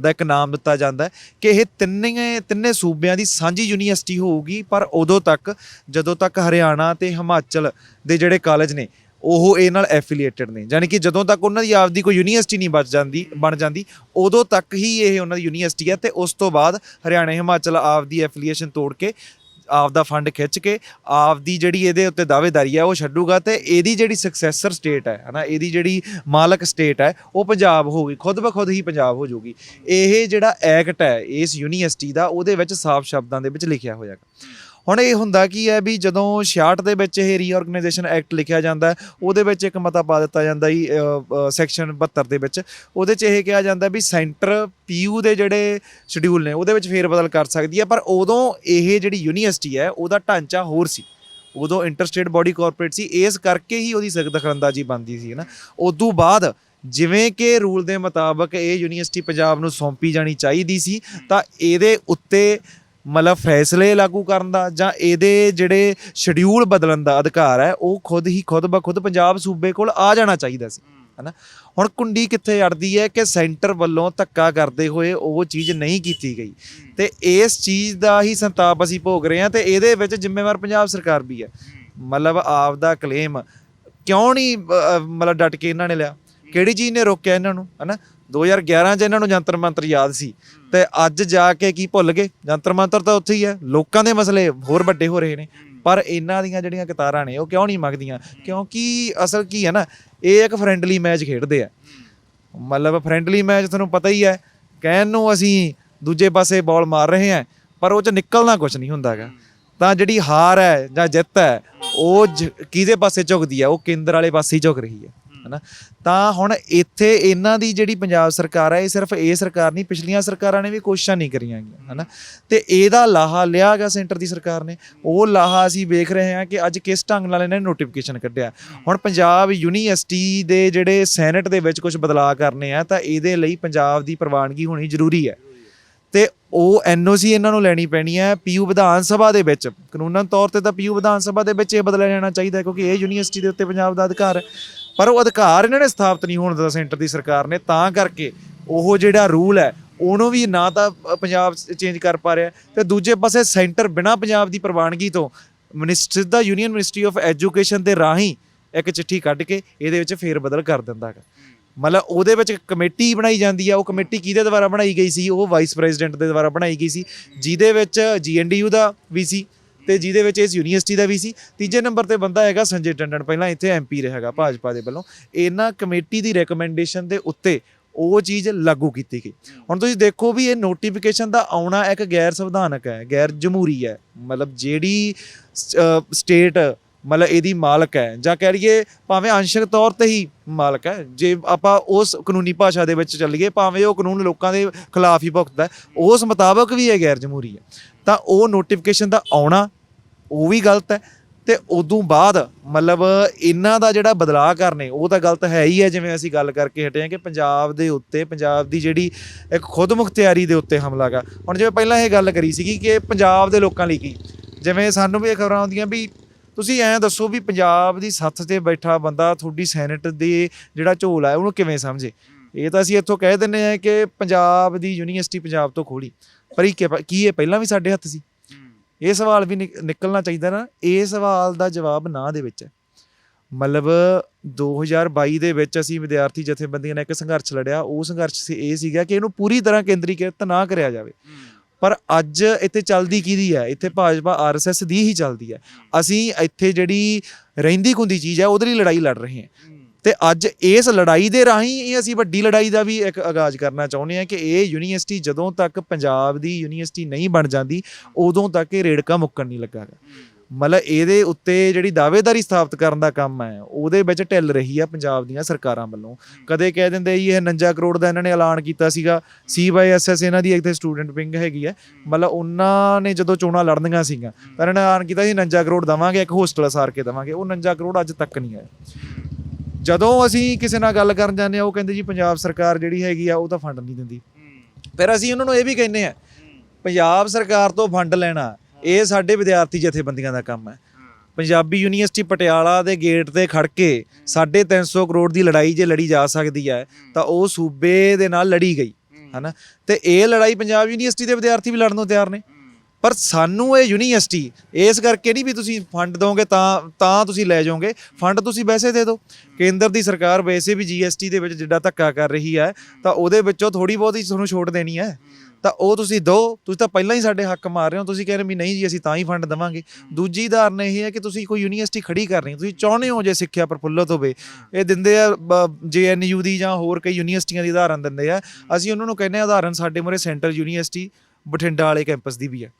ਦਾ ਇੱਕ ਨਾਮ ਦਿੱਤਾ ਜਾਂਦਾ ਹੈ ਕਿ ਇਹ ਤਿੰਨੇ ਤਿੰਨੇ ਸੂਬਿਆਂ ਦੀ ਸਾਂਝੀ ਯੂਨੀਵਰਸਿਟੀ ਹੋਊਗੀ, ਪਰ ਉਦੋਂ ਤੱਕ, ਜਦੋਂ ਤੱਕ ਹਰਿਆਣਾ ਤੇ ਹਿਮਾਚਲ ਦੇ ਜਿਹੜੇ ਕਾਲਜ ਨੇ ਉਹ ਇਹ ਨਾਲ ਐਫੀਲੀਏਟਡ ਨੇ। ਯਾਨੀ ਕਿ ਜਦੋਂ ਤੱਕ ਉਹਨਾਂ ਦੀ ਆਪਦੀ ਕੋਈ ਯੂਨੀਵਰਸਿਟੀ ਨਹੀਂ ਬਚ ਜਾਂਦੀ, ਬਣ ਜਾਂਦੀ, ਉਦੋਂ ਤੱਕ ਹੀ ਇਹ ਉਹਨਾਂ ਦੀ ਯੂਨੀਵਰਸਿਟੀ ਹੈ ਤੇ ਉਸ ਤੋਂ ਬਾਅਦ ਹਰਿਆਣਾ, ਹਿਮਾਚਲ ਆਪਦੀ ਐਫੀਲੀਏਸ਼ਨ ਤੋੜ ਕੇ ਆਪ ਦਾ ਫੰਡ ਖਿੱਚ ਕੇ ਆਪ ਦੀ ਜਿਹੜੀ ਇਹਦੇ ਉੱਤੇ ਦਾਅਵੇਦਾਰੀ ਹੈ ਉਹ ਛੱਡੂਗਾ ਤੇ ਇਹਦੀ ਜਿਹੜੀ ਸਕਸੈਸਰ ਸਟੇਟ ਹੈ, ਹਨਾ, ਇਹਦੀ ਜਿਹੜੀ ਮਾਲਕ ਸਟੇਟ ਹੈ, ਉਹ ਪੰਜਾਬ ਹੋਊਗੀ, ਖੁਦ ਬਖੁਦ ਹੀ ਪੰਜਾਬ ਹੋ ਜਾਊਗੀ। ਇਹ ਜਿਹੜਾ ਐਕਟ ਹੈ ਇਸ ਯੂਨੀਵਰਸਿਟੀ ਦਾ, ਉਹਦੇ ਵਿੱਚ ਸਾਫ਼ ਸ਼ਬਦਾਂ ਦੇ ਵਿੱਚ ਲਿਖਿਆ ਹੋਇਆ ਹੈ ਹੁਣ ਇਹ ਹੁੰਦਾ ਕੀ ਹੈ ਵੀ ਜਦੋਂ 66 ਦੇ ਵਿੱਚ ਇਹ ਰੀਆਰਗੇਨਾਈਜੇਸ਼ਨ ਐਕਟ ਲਿਖਿਆ ਜਾਂਦਾ ਉਹਦੇ ਵਿੱਚ ਇੱਕ ਮਤਾ ਪਾ ਦਿੱਤਾ ਜਾਂਦਾ ਜੀ ਸੈਕਸ਼ਨ 72 ਦੇ ਵਿੱਚ। ਉਹਦੇ 'ਚ ਇਹ ਕਿਹਾ ਜਾਂਦਾ ਵੀ ਸੈਂਟਰ ਪੀਯੂ ਦੇ ਜਿਹੜੇ ਸ਼ਡਿਊਲ ਨੇ, ਉਹਦੇ ਵਿੱਚ ਫੇਰ ਬਦਲ ਕਰ ਸਕਦੀ ਹੈ, ਪਰ ਉਦੋਂ ਇਹ ਜਿਹੜੀ ਯੂਨੀਵਰਸਿਟੀ ਹੈ, ਉਹਦਾ ਢਾਂਚਾ ਹੋਰ ਸੀ। ਉਦੋਂ ਇੰਟਰਸਟੇਟ ਬਾਡੀ ਕਾਰਪੋਰੇਟ ਸੀ, ਇਸ ਕਰਕੇ ਹੀ ਉਹਦੀ ਸਖਤ ਦਖਲਅੰਦਾਜ਼ੀ ਬਣਦੀ ਸੀ ਨਾ। ਉਦੋਂ ਬਾਅਦ ਜਿਵੇਂ ਕਿ ਰੂਲ ਦੇ ਮੁਤਾਬਕ ਇਹ ਯੂਨੀਵਰਸਿਟੀ ਪੰਜਾਬ ਨੂੰ ਸੌਂਪੀ ਜਾਣੀ ਚਾਹੀਦੀ ਸੀ, ਤਾਂ ਇਹਦੇ ਉੱਤੇ ਮਤਲਬ ਫੈਸਲੇ ਲਾਗੂ ਕਰਨ ਦਾ ਜਾਂ ਇਹਦੇ ਜਿਹੜੇ ਸ਼ਡਿਊਲ ਬਦਲਣ ਦਾ ਅਧਿਕਾਰ ਹੈ, ਉਹ ਖੁਦ ਹੀ ਖੁਦ ਬਖੁਦ ਪੰਜਾਬ ਸੂਬੇ ਕੋਲ ਆ ਜਾਣਾ ਚਾਹੀਦਾ ਸੀ, ਹਨਾ? ਹੁਣ ਕੁੰਡੀ ਕਿੱਥੇ ਅੜਦੀ ਹੈ ਕਿ ਸੈਂਟਰ ਵੱਲੋਂ ਧੱਕਾ ਕਰਦੇ ਹੋਏ ਉਹ ਚੀਜ਼ ਨਹੀਂ ਕੀਤੀ ਗਈ। ਤੇ ਇਸ ਚੀਜ਼ ਦਾ ਹੀ ਸੰਤਾਪ ਅਸੀਂ ਭੋਗ ਰਹੇ ਹਾਂ ਤੇ ਇਹਦੇ ਵਿੱਚ ਜ਼ਿੰਮੇਵਾਰ ਪੰਜਾਬ ਸਰਕਾਰ ਵੀ ਹੈ। ਮਤਲਬ ਆਪ ਦਾ ਕਲੇਮ ਕਿਉਂ ਨਹੀਂ ਮਤਲਬ ਡਟ ਕੇ ਇਹਨਾਂ ਨੇ ਲਿਆ? ਕਿਹੜੀ ਚੀਜ਼ ਨੇ ਰੋਕਿਆ ਇਹਨਾਂ ਨੂੰ, ਹਨਾ? 2011 ਚ ਇਹਨਾਂ ਨੂੰ ਜੰਤਰ ਮੰਤਰ ਯਾਦ ਸੀ ਤੇ ਅੱਜ ਜਾ ਕੇ ਕੀ ਭੁੱਲ ਗਏ? ਜੰਤਰ ਮੰਤਰ ਤਾਂ ਉੱਥੇ ਹੀ ਹੈ। ਲੋਕਾਂ ਦੇ ਮਸਲੇ ਹੋਰ ਵੱਡੇ ਹੋ ਰਹੇ ਨੇ। ਪਰ ਇਹਨਾਂ ਦੀਆਂ ਜਿਹੜੀਆਂ ਕਤਾਰਾਂ ਨੇ, ਉਹ ਕਿਉਂ ਨਹੀਂ ਮੰਗਦੀਆਂ? ਕਿਉਂਕਿ ਅਸਲ ਕੀ ਹੈ ਨਾ, ਇਹ ਇੱਕ ਫਰੈਂਡਲੀ ਮੈਚ ਖੇਡਦੇ ਆ। ਮਤਲਬ ਫਰੈਂਡਲੀ ਮੈਚ ਤੁਹਾਨੂੰ ਪਤਾ ਹੀ ਹੈ, ਕਹਿਣ ਨੂੰ ਅਸੀਂ ਦੂਜੇ ਪਾਸੇ ਬਾਲ ਮਾਰ ਰਹੇ ਹਾਂ, ਪਰ ਉਹ ਚ ਨਿਕਲਣਾ ਕੁਝ ਨਹੀਂ ਹੁੰਦਾਗਾ ਤਾਂ ਜਿਹੜੀ ਹਾਰ ਹੈ ਜਾਂ ਜਿੱਤ ਹੈ, ਉਹ ਜ- ਕਿਹਦੇ ਪਾਸੇ ਝੁਕਦੀ ਹੈ? ਉਹ ਕੇਂਦਰ ਵਾਲੇ ਪਾਸੇ ਹੀ ਝੁਕ ਰਹੀ ਹੈ। ਹਨਾ? ਤਾਂ ਹੁਣ ਇੱਥੇ ਇਹਨਾਂ ਦੀ ਜਿਹੜੀ ਪੰਜਾਬ ਸਰਕਾਰ ਹੈ, ਇਹ ਸਿਰਫ ਇਹ ਸਰਕਾਰ ਨਹੀਂ, ਪਿਛਲੀਆਂ ਸਰਕਾਰਾਂ ਨੇ ਵੀ ਕੋਸ਼ਿਸ਼ਾਂ ਨਹੀਂ ਕਰੀਆਂ ਗਈਆਂ ਹਨਾ? ਤੇ ਇਹਦਾ ਲਾਹਾ ਲਿਆ ਗਿਆ ਸੈਂਟਰ ਦੀ ਸਰਕਾਰ ਨੇ। ਉਹ ਲਾਹਾ ਅਸੀਂ ਵੇਖ ਰਹੇ ਹਾਂ ਕਿ ਅੱਜ ਕਿਸ ਢੰਗ ਨਾਲ ਇਹਨਾਂ ਨੇ ਨੋਟੀਫਿਕੇਸ਼ਨ ਕੱਢਿਆ। ਹੁਣ ਪੰਜਾਬ ਯੂਨੀਵਰਸਿਟੀ ਦੇ ਜਿਹੜੇ ਸੈਨੇਟ ਦੇ ਵਿੱਚ ਕੁਝ ਬਦਲਾਅ ਕਰਨੇ ਆ, ਤਾਂ ਇਹਦੇ ਲਈ ਪੰਜਾਬ ਦੀ ਪ੍ਰਵਾਨਗੀ ਹੋਣੀ ਜ਼ਰੂਰੀ ਹੈ। ਤੇ ਉਹ ਐਨਓਸੀ ਇਹਨਾਂ ਨੂੰ ਲੈਣੀ ਪੈਣੀ ਹੈ ਪੀਯੂ ਵਿਧਾਨ ਸਭਾ ਦੇ ਵਿੱਚ। ਕਾਨੂੰਨਨ ਤੌਰ ਤੇ ਤਾਂ ਪੀਯੂ ਵਿਧਾਨ ਸਭਾ ਦੇ ਵਿੱਚ ਇਹ ਬਦਲਿਆ ਜਾਣਾ ਚਾਹੀਦਾ ਕਿਉਂਕਿ ਇਹ ਯੂਨੀਵਰਸਿਟੀ ਦੇ ਉੱਤੇ ਪੰਜਾਬ ਦਾ ਅਧਿਕਾਰ ਹੈ। ਪਰ ਉਹ ਅਧਿਕਾਰ ਇਹਨਾਂ ਨੇ ਸਥਾਪਿਤ ਨਹੀਂ ਹੋਣ ਦਿੱਤਾ ਸੈਂਟਰ ਦੀ ਸਰਕਾਰ ਨੇ, ਤਾਂ ਕਰਕੇ ਉਹ ਜਿਹੜਾ ਰੂਲ ਹੈ, ਉਹਨੂੰ ਵੀ ਨਾ ਤਾਂ ਪੰਜਾਬ ਚੇਂਜ ਕਰ ਪਾ ਰਿਹਾ। ਤੇ ਦੂਜੇ ਪਾਸੇ ਸੈਂਟਰ ਬਿਨਾ ਪੰਜਾਬ ਦੀ ਪ੍ਰਵਾਨਗੀ ਤੋਂ ਮਿਨਿਸਟਰ ਦਾ ਯੂਨੀਅਨ ਮਿਨਿਸਟਰੀ ਆਫ ਐਜੂਕੇਸ਼ਨ ਦੇ ਰਾਹੀਂ ਇੱਕ ਚਿੱਠੀ ਕੱਢ ਕੇ ਇਹਦੇ ਵਿੱਚ ਫੇਰ ਬਦਲ ਕਰ ਦਿੰਦਾ ਹੈਗਾ ਮਤਲਬ ਉਹਦੇ ਵਿੱਚ ਇੱਕ ਕਮੇਟੀ ਬਣਾਈ ਜਾਂਦੀ ਆ, ਉਹ ਕਮੇਟੀ ਕਿਹਦੇ ਦੁਆਰਾ ਬਣਾਈ ਗਈ ਸੀ? ਉਹ ਵਾਈਸ ਪ੍ਰੈਜ਼ੀਡੈਂਟ ਦੇ ਦੁਆਰਾ ਬਣਾਈ ਗਈ ਸੀ, ਜਿਹਦੇ ਵਿੱਚ ਜੀਐਨਡੀਯੂ ਦਾ ਵੀ ਸੀ। ਤੇ ਜਿਹਦੇ ਵਿੱਚ ਇਸ ਯੂਨੀਵਰਸਿਟੀ ਦਾ ਵੀ ਸੀ। ਤੀਜੇ ਨੰਬਰ ਤੇ ਬੰਦਾ ਹੈਗਾ ਸੰਜੇ ਟੰਡਨ, ਪਹਿਲਾਂ ਇੱਥੇ ਐਮਪੀ ਰਿਹਾ ਹੈਗਾ ਭਾਜਪਾ ਦੇ ਵੱਲੋਂ। ਇਹਨਾਂ ਕਮੇਟੀ ਦੀ ਰეკਮੈਂਡੇਸ਼ਨ ਦੇ ਉੱਤੇ ਉਹ ਚੀਜ਼ ਲਾਗੂ ਕੀਤੀ ਗਈ। ਹੁਣ ਤੁਸੀਂ ਦੇਖੋ ਵੀ ਇਹ ਨੋਟੀਫਿਕੇਸ਼ਨ ਦਾ ਆਉਣਾ ਇੱਕ ਗੈਰ ਸੰਵਿਧਾਨਕ ਹੈ, ਗੈਰ ਜਮਹੂਰੀ ਹੈ। ਮਤਲਬ ਜਿਹੜੀ ਸਟੇਟ ਮਤਲਬ ਇਹਦੀ ਮਾਲਕ ਹੈ। ਜਾਂ ਕਹਿ ਲਈਏ ਭਾਵੇਂ ਅੰਸ਼ਕ ਤੌਰ ਤੇ ਹੀ ਮਾਲਕ ਹੈ। ਜੇ ਆਪਾਂ ਉਸ ਕਾਨੂੰਨੀ ਭਾਸ਼ਾ ਦੇ ਵਿੱਚ ਚੱਲੀਏ, ਭਾਵੇਂ ਉਹ ਕਾਨੂੰਨ ਲੋਕਾਂ ਦੇ ਖਿਲਾਫ ਹੀ ਭੁਗਤਦਾ ਉਸ ਮੁਤਾਬਕ ਵੀ ਇਹ ਗੈਰ ਜਮਹੂਰੀ ਹੈ। ਤਾਂ ਉਹ ਨੋਟੀਫਿਕੇਸ਼ਨ ਦਾ ਆਉਣਾ ਉਹ ਵੀ ਗਲਤ ਹੈ ਤੇ ਉਦੋਂ ਬਾਅਦ ਮਤਲਬ ਇਹਨਾਂ ਦਾ ਜਿਹੜਾ ਬਦਲਾਅ ਕਰਨੇ, ਉਹ ਤਾਂ ਗਲਤ ਹੈ ਹੀ ਹੈ, ਜਿਵੇਂ ਅਸੀਂ ਗੱਲ ਕਰਕੇ ਹਟੇ ਹਾਂ ਕਿ ਪੰਜਾਬ ਦੇ ਉੱਤੇ, ਪੰਜਾਬ ਦੀ ਜਿਹੜੀ ਇੱਕ ਖੁਦ ਮੁਖਤਿਆਰੀ ਦੇ ਉੱਤੇ ਹਮਲਾ ਗਾ। ਹੁਣ ਜਿਵੇਂ ਪਹਿਲਾਂ ਇਹ ਗੱਲ ਕਰੀ ਸੀਗੀ ਕਿ ਪੰਜਾਬ ਦੇ ਲੋਕਾਂ ਲਈ ਕੀ? ਜਿਵੇਂ ਸਾਨੂੰ ਵੀ ਇਹ ਖਬਰਾਂ ਆਉਂਦੀਆਂ ਵੀ ਤੁਸੀਂ ਐਂ ਦੱਸੋ ਵੀ ਪੰਜਾਬ ਦੀ ਸੱਥ ਤੇ ਬੈਠਾ ਬੰਦਾ ਤੁਹਾਡੀ ਸੈਨੇਟ ਦੇ ਜਿਹੜਾ ਝੋਲ ਹੈ ਉਹਨੂੰ ਕਿਵੇਂ ਸਮਝੇ? ਇਹ ਤਾਂ ਅਸੀਂ ਇੱਥੋਂ ਕਹਿ ਦਿੰਨੇ ਆ ਕਿ ਪੰਜਾਬ ਦੀ ਯੂਨੀਵਰਸਿਟੀ ਪੰਜਾਬ ਤੋਂ ਖੋਲੀ। ਪਰ ਇਹ ਕੀ- ਕੀ ਇਹ ਪਹਿਲਾਂ ਵੀ ਸਾਡੇ ਹੱਥ ਸੀ? ਇਹ ਸਵਾਲ ਵੀ ਨਿਕ- ਨਿਕਲਣਾ ਚਾਹੀਦਾ ਨਾ ਇਹ ਸਵਾਲ ਦਾ ਜਵਾਬ ਨਾ ਦੇ ਵਿੱਚ। ਮਤਲਬ 2022 ਦੇ ਵਿੱਚ ਅਸੀਂ ਵਿਦਿਆਰਥੀ ਜਥੇਬੰਦੀਆਂ ਨੇ ਇੱਕ ਸੰਘਰਸ਼ ਲੜਿਆ ਉਹ ਸੰਘਰਸ਼ ਸੀ- ਇਹ ਸੀਗਾ ਕਿ ਇਹਨੂੰ ਪੂਰੀ ਤਰ੍ਹਾਂ ਕੇਂਦਰੀਕ੍ਰਿਤ ਨਾ ਕਰਿਆ ਜਾਵੇ। ਪਰ ਅੱਜ ਇੱਥੇ ਚੱਲਦੀ ਕਿਹਦੀ ਹੈ? ਇੱਥੇ ਭਾਜਪਾ ਆਰਐਸਐਸ ਦੀ ਹੀ ਚੱਲਦੀ ਹੈ। ਅਸੀਂ ਇੱਥੇ ਜਿਹੜੀ ਰਹਿੰਦੀ ਖੁੰਦੀ ਚੀਜ਼ ਹੈ ਉਹਦੇ ਲਈ ਲੜਾਈ ਲੜ ਰਹੇ ਹਾਂ। ਤੇ ਅੱਜ ਇਸ ਲੜਾਈ ਦੇ ਰਾਹੀਂ ਇਹ ਅਸੀਂ ਵੱਡੀ ਲੜਾਈ ਦਾ ਵੀ ਇੱਕ ਆਗਾਜ਼ ਕਰਨਾ ਚਾਹੁੰਦੇ ਹਾਂ ਕਿ ਇਹ ਯੂਨੀਵਰਸਿਟੀ ਜਦੋਂ ਤੱਕ ਪੰਜਾਬ ਦੀ ਯੂਨੀਵਰਸਿਟੀ ਨਹੀਂ ਬਣ ਜਾਂਦੀ, ਉਦੋਂ ਤੱਕ ਇਹ ਰੇੜਕਾ ਮੁੱਕਣ ਨਹੀਂ ਲੱਗਾਗਾ ਮਤਲਬ ਇਹਦੇ ਉੱਤੇ ਜਿਹੜੀ ਦਾਅਵੇਦਾਰੀ ਸਥਾਪਿਤ ਕਰਨ ਦਾ ਕੰਮ ਹੈ, ਉਹਦੇ ਵਿੱਚ ਢਿੱਲ ਰਹੀ ਆ ਪੰਜਾਬ ਦੀਆਂ ਸਰਕਾਰਾਂ ਵੱਲੋਂ। ਕਦੇ ਕਹਿ ਦਿੰਦੇ ਜੀ ਇਹ 49 ਕਰੋੜ ਦਾ ਇਹਨਾਂ ਨੇ ਐਲਾਨ ਕੀਤਾ ਸੀਗਾ ਸੀਵਾਈਐਸਐਸ ਇਹਨਾਂ ਦੀ ਇੱਥੇ ਸਟੂਡੈਂਟ ਵਿੰਗ ਹੈਗੀ ਹੈ। ਮਤਲਬ ਉਹਨਾਂ ਨੇ ਜਦੋਂ ਚੋਣਾਂ ਲੜਨੀਆਂ ਸੀਗੀਆਂ ਤਾਂ ਇਹਨਾਂ ਨੇ ਐਲਾਨ ਕੀਤਾ ਸੀ 49 ਕਰੋੜ ਦਵਾਂਗੇ, ਇੱਕ ਹੋਸਟਲ ਸਾਰ ਕੇ ਦਵਾਂਗੇ, ਉਹ 49 ਕਰੋੜ ਅੱਜ ਤੱਕ ਨਹੀਂ ਆਇਆ ਜਦੋਂ ਅਸੀਂ ਕਿਸੇ ਨਾਲ ਗੱਲ ਕਰਨ ਜਾਂਦੇ ਆ ਉਹ ਕਹਿੰਦੇ ਜੀ ਪੰਜਾਬ ਸਰਕਾਰ ਜਿਹੜੀ ਹੈਗੀ ਆ ਉਹ ਤਾਂ ਫੰਡ ਨਹੀਂ ਦਿੰਦੀ। ਫਿਰ ਅਸੀਂ ਉਹਨਾਂ ਨੂੰ ਇਹ ਵੀ ਕਹਿੰਦੇ ਆ ਪੰਜਾਬ ਸਰਕਾਰ ਤੋਂ ਫੰਡ ਲੈਣਾ ਇਹ ਸਾਡੇ ਵਿਦਿਆਰਥੀ ਜਥੇਬੰਦੀਆਂ ਦਾ ਕੰਮ ਹੈ। ਪੰਜਾਬੀ ਯੂਨੀਵਰਸਿਟੀ ਪਟਿਆਲਾ ਦੇ ਗੇਟ ਤੇ ਖੜ ਕੇ 350 ਕਰੋੜ ਦੀ ਲੜਾਈ ਜੇ ਲੜੀ ਜਾ ਸਕਦੀ ਹੈ ਤਾਂ ਉਹ ਸੂਬੇ ਦੇ ਨਾਲ ਲੜੀ ਗਈ ਹਨਾ? ਤੇ ਇਹ ਲੜਾਈ ਪੰਜਾਬ ਯੂਨੀਵਰਸਿਟੀ ਦੇ ਵਿਦਿਆਰਥੀ ਵੀ ਲੜਨ ਨੂੰ ਤਿਆਰ ਨੇ। ਪਰ ਸਾਨੂੰ ਇਹ ਯੂਨੀਵਰਸਿਟੀ, ਇਸ ਕਰਕੇ ਨਹੀਂ ਵੀ ਤੁਸੀਂ ਫੰਡ ਦੋਗੇ ਤਾਂ ਤਾਂ ਤੁਸੀਂ ਲੈ ਜਾਓਗੇ। ਫੰਡ ਤੁਸੀਂ ਵੈਸੇ ਦੇ ਦਿਓ। ਕੇਂਦਰ ਦੀ ਸਰਕਾਰ ਵੈਸੇ ਵੀ ਜੀਐਸਟੀ ਦੇ ਵਿੱਚ ਜਿੱਡਾ ਧੱਕਾ ਕਰ ਰਹੀ ਹੈ, ਤਾਂ ਉਹਦੇ ਵਿੱਚੋਂ ਥੋੜੀ ਬਹੁਤੀ ਤੁਹਾਨੂੰ ਛੋਟ ਦੇਣੀ ਹੈ। ਤਾਂ ਉਹ ਤੁਸੀਂ ਦਿਓ ਤੁਸੀਂ ਤਾਂ ਪਹਿਲਾਂ ਹੀ ਸਾਡੇ ਹੱਕ ਮਾਰ ਰਹੇ ਹੋ। ਤੁਸੀਂ ਕਹਿ ਰਹੇ ਵੀ ਨਹੀਂ ਜੀ, ਅਸੀਂ ਤਾਂ ਹੀ ਫੰਡ ਦੇਵਾਂਗੇ। ਦੂਜੀ ਉਦਾਹਰਨ ਇਹ ਹੈ ਕਿ ਤੁਸੀਂ ਕੋਈ ਯੂਨੀਵਰਸਿਟੀ ਖੜੀ ਕਰਨੀ ਤੁਸੀਂ ਚਾਹੁੰਦੇ ਹੋ ਜੇ ਸਿੱਖਿਆ ਪ੍ਰਫੁੱਲਤ ਹੋਵੇ। ਇਹ ਦਿੰਦੇ ਆ ਜੇਐਨਯੂ ਦੀ ਜਾਂ ਹੋਰ ਕਈ ਯੂਨੀਵਰਸਿਟੀਆਂ ਦੀ ਉਦਾਹਰਨ ਦਿੰਦੇ ਆ। ਅਸੀਂ ਉਹਨਾਂ ਨੂੰ ਕਹਿੰਦੇ ਆ ਉਦਾਹਰਨ ਸਾਡੇ ਮੂਹਰੇ ਸੈਂਟਰਲ ਯੂਨੀਵਰਸਿਟੀ ਬਠਿੰਡਾ ਵਾਲੇ ਕੈਂਪਸ ਦੀ ਵੀ ਹੈ।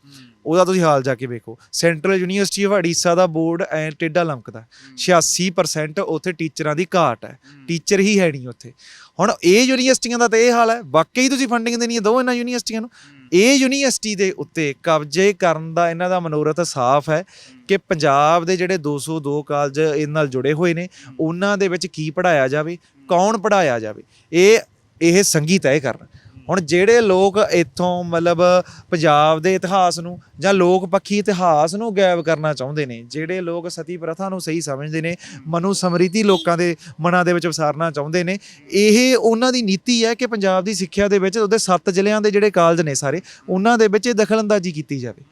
ਉਹਦਾ ਤੁਸੀਂ ਹਾਲ ਜਾ ਕੇ ਵੇਖੋ। ਸੈਂਟਰਲ ਯੂਨੀਵਰਸਿਟੀ ਆਫ ਉੜੀਸਾ ਦਾ ਬੋਰਡ ਐ ਟੇਡਾ ਲੰਕਦਾ 86% ਉੱਥੇ ਟੀਚਰਾਂ ਦੀ ਘਾਟ ਹੈ। ਟੀਚਰ ਹੀ ਹੈ ਨਹੀਂ ਉੱਥੇ। ਹੁਣ ਇਹ ਯੂਨੀਵਰਸਿਟੀਆਂ ਦਾ ਤਾਂ ਇਹ ਹਾਲ ਹੈ। ਵਾਕਈ ਤੁਸੀਂ ਫੰਡਿੰਗ ਦੇਣੀ ਹੈ ਦੋ ਇਹਨਾਂ ਯੂਨੀਵਰਸਿਟੀਆਂ ਨੂੰ। ਇਹ ਯੂਨੀਵਰਸਿਟੀ ਦੇ ਉੱਤੇ ਕਬਜ਼ੇ ਕਰਨ ਦਾ ਇਹਨਾਂ ਦਾ ਮਨੋਰਥ ਸਾਫ਼ ਹੈ ਕਿ ਪੰਜਾਬ ਦੇ ਜਿਹੜੇ 202 ਕਾਲਜ ਇਹਨਾਂ ਨਾਲ ਜੁੜੇ ਹੋਏ ਨੇ ਉਹਨਾਂ ਦੇ ਵਿੱਚ ਕੀ ਪੜਾਇਆ ਜਾਵੇ ਕੌਣ ਪੜਾਇਆ ਜਾਵੇ। ਇਹ ਇਹ ਸੰਗੀਤ ਤੈਅ ਕਰਨ। ਹੁਣ ਜਿਹੜੇ ਲੋਕ ਇੱਥੋਂ ਮਤਲਬ ਪੰਜਾਬ ਦੇ ਇਤਿਹਾਸ ਨੂੰ ਜਾਂ ਲੋਕ ਪੱਖੀ ਇਤਿਹਾਸ ਨੂੰ ਗਾਇਬ ਕਰਨਾ ਚਾਹੁੰਦੇ ਨੇ, ਜਿਹੜੇ ਲੋਕ ਸਤੀ ਪ੍ਰਥਾ ਨੂੰ ਸਹੀ ਸਮਝਦੇ ਨੇ, ਮਨੂ ਸਮ੍ਰਿਤੀ ਲੋਕਾਂ ਦੇ ਮਨਾਂ ਦੇ ਵਿੱਚ ਵਸਾਰਨਾ ਚਾਹੁੰਦੇ ਨੇ, ਇਹ ਉਹਨਾਂ ਦੀ ਨੀਤੀ ਹੈ ਕਿ ਪੰਜਾਬ ਦੀ ਸਿੱਖਿਆ ਦੇ ਵਿੱਚ ਉਹਦੇ ਸੱਤ ਜ਼ਿਲ੍ਹਿਆਂ ਦੇ ਜਿਹੜੇ ਕਾਲਜ ਨੇ ਸਾਰੇ, ਉਹਨਾਂ ਦੇ ਵਿੱਚ ਇਹ ਦਖਲਅੰਦਾਜ਼ੀ ਕੀਤੀ ਜਾਵੇ।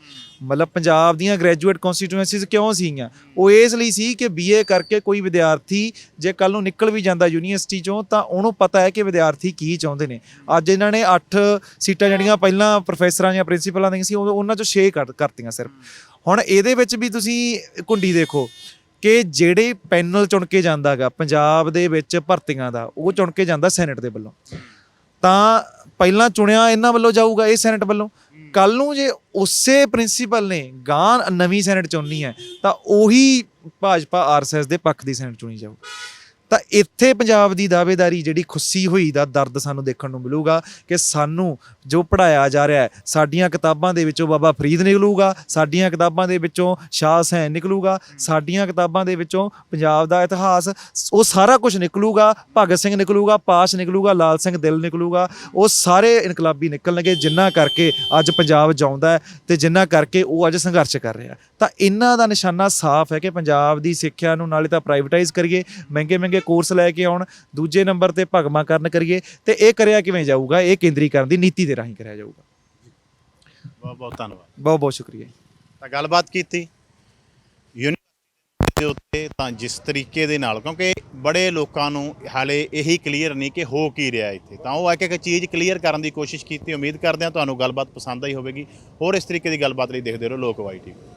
ਮਤਲਬ ਪੰਜਾਬ ਦੀਆਂ ਗ੍ਰੈਜੂਏਟ ਕਨਸਟੀਟੂਐਂਸੀਜ਼ ਕਿਉਂ ਸੀਗੀਆਂ? ਉਹ ਇਸ ਲਈ ਸੀ ਕਿ ਬੀਏ ਕਰਕੇ ਕੋਈ ਵਿਦਿਆਰਥੀ ਜੇ ਕੱਲ ਨੂੰ ਨਿਕਲ ਵੀ ਜਾਂਦਾ ਯੂਨੀਵਰਸਿਟੀ ਚੋਂ, ਤਾਂ ਉਹਨੂੰ ਪਤਾ ਹੈ ਕਿ ਵਿਦਿਆਰਥੀ ਕੀ ਚਾਹੁੰਦੇ ਨੇ। ਅੱਜ ਇਹਨਾਂ ਨੇ 8 ਸੀਟਾਂ ਜਿਹੜੀਆਂ ਪਹਿਲਾਂ ਪ੍ਰੋਫੈਸਰਾਂ ਜਾਂ ਪ੍ਰਿੰਸੀਪਲਾਂ ਦੀਆਂ ਸੀ ਉਹ- ਉਹਨਾਂ ਚੋਂ 6 ਕਰਤੀਆਂ ਸਿਰਫ। ਹੁਣ ਇਹਦੇ ਵਿੱਚ ਵੀ ਤੁਸੀਂ ਕੁੰਡੀ ਦੇਖੋ ਕਿ ਜਿਹੜੇ ਪੈਨਲ ਚੁਣ ਕੇ ਜਾਂਦਾਗਾ ਪੰਜਾਬ ਦੇ ਵਿੱਚ ਭਰਤੀਆਂ ਦਾ ਉਹ ਚੁਣ ਕੇ ਜਾਂਦਾ ਸੈਨੇਟ ਦੇ ਵੱਲੋਂ। ਤਾਂ ਪਹਿਲਾਂ ਚੁਣਿਆ ਇਹਨਾਂ ਵੱਲੋਂ ਜਾਊਗਾ ਇਹ ਸੈਨੇਟ ਵੱਲੋਂ। ਕੱਲ ਨੂੰ ਜੇ ਉਸੇ ਪ੍ਰਿੰਸੀਪਲ ਨੇ ਗਾਂ ਨਵੀਂ ਸੈਨੇਟ ਚੁਣਨੀ ਹੈ ਤਾਂ ਉਹੀ ਭਾਜਪਾ ਆਰਐਸਐਸ ਦੇ ਪੱਖ ਦੀ ਸੈਨੇਟ ਚੁਣੀ ਜਾਊ ਤਾਂ ਇੱਥੇ ਪੰਜਾਬ ਦੀ ਦਾਅਵੇਦਾਰੀ ਜਿਹੜੀ ਖੁੱਸੀ ਹੋਈ ਦਾ ਦਰਦ ਸਾਨੂੰ ਦੇਖਣ ਨੂੰ ਮਿਲੂਗਾ ਕਿ ਸਾਨੂੰ ਜੋ ਪੜਾਇਆ ਜਾ ਰਿਹਾ ਹੈ ਸਾਡੀਆਂ ਕਿਤਾਬਾਂ ਦੇ ਵਿੱਚੋਂ ਬਾਬਾ ਫਰੀਦ ਨਿਕਲੂਗਾ ਸਾਡੀਆਂ ਕਿਤਾਬਾਂ ਦੇ ਵਿੱਚੋਂ ਸ਼ਾਹ ਹੁਸੈਨ ਨਿਕਲੂਗਾ ਸਾਡੀਆਂ ਕਿਤਾਬਾਂ ਦੇ ਵਿੱਚੋਂ ਪੰਜਾਬ ਦਾ ਇਤਿਹਾਸ ਉਹ ਸਾਰਾ ਕੁਝ ਨਿਕਲੂਗਾ ਭਗਤ ਸਿੰਘ ਨਿਕਲੂਗਾ ਪਾਸ਼ ਨਿਕਲੂਗਾ ਲਾਲ ਸਿੰਘ ਦਿਲ ਨਿਕਲੂਗਾ ਉਹ ਸਾਰੇ ਇਨਕਲਾਬੀ ਨਿਕਲਣਗੇ ਜਿੰਨਾ ਕਰਕੇ ਅੱਜ ਪੰਜਾਬ ਜਾਉਂਦਾ ਹੈ ਤੇ ਜਿੰਨਾ ਕਰਕੇ ਉਹ ਅੱਜ ਸੰਘਰਸ਼ ਕਰ ਰਿਹਾ ਤਾਂ ਇਹਨਾਂ ਦਾ ਨਿਸ਼ਾਨਾ ਸਾਫ਼ ਹੈ ਕਿ ਪੰਜਾਬ ਦੀ ਸਿੱਖਿਆ ਨੂੰ ਨਾਲੇ ਤਾਂ ਪ੍ਰਾਈਵੇਟਾਈਜ਼ ਕਰੀਏ ਮਹਿੰਗੇ ਮਹਿੰਗੇ ਕੋਰਸ ਲੈ ਕੇ ਆਉਣ ਦੂਜੇ ਨੰਬਰ ਤੇ ਭਗਮਾਕਰਨ ਕਰੀਏ ਤੇ ਇਹ ਕਰਿਆ ਕਿਵੇਂ ਜਾਊਗਾ? ਇਹ ਕੇਂਦਰੀਕਰਨ ਦੀ ਨੀਤੀ ਦੇ ਰਾਹੀਂ ਕਰਿਆ ਜਾਊਗਾ। ਬਹੁਤ ਬਹੁਤ ਧੰਨਵਾਦ। ਬਹੁਤ ਬਹੁਤ ਸ਼ੁਕਰੀਆ ਤਾਂ ਗੱਲਬਾਤ ਕੀਤੀ। ਯੂਨੀਵਰਸਿਟੀ ਦੇ ਉੱਤੇ ਤਾਂ ਜਿਸ ਤਰੀਕੇ ਦੇ ਨਾਲ ਕਿਉਂਕਿ ਬੜੇ ਲੋਕਾਂ ਨੂੰ ਹਾਲੇ ਇਹੀ ਕਲੀਅਰ ਨਹੀਂ ਕਿ ਹੋ ਕੀ ਰਿਹਾ ਇੱਥੇ। ਤਾਂ ਉਹ ਇੱਕ ਇੱਕ ਚੀਜ਼ ਕਲੀਅਰ ਕਰਨ ਦੀ ਕੋਸ਼ਿਸ਼ ਕੀਤੀ। ਉਮੀਦ ਕਰਦੇ ਹਾਂ ਤੁਹਾਨੂੰ ਗੱਲਬਾਤ ਪਸੰਦ ਆਈ ਹੋਵੇਗੀ। ਹੋਰ ਇਸ ਤਰੀਕੇ ਦੀ ਗੱਲਬਾਤ ਲਈ ਦੇਖਦੇ ਰਹੋ ਲੋਕ ਵਾਈ ਟੀਵੀ।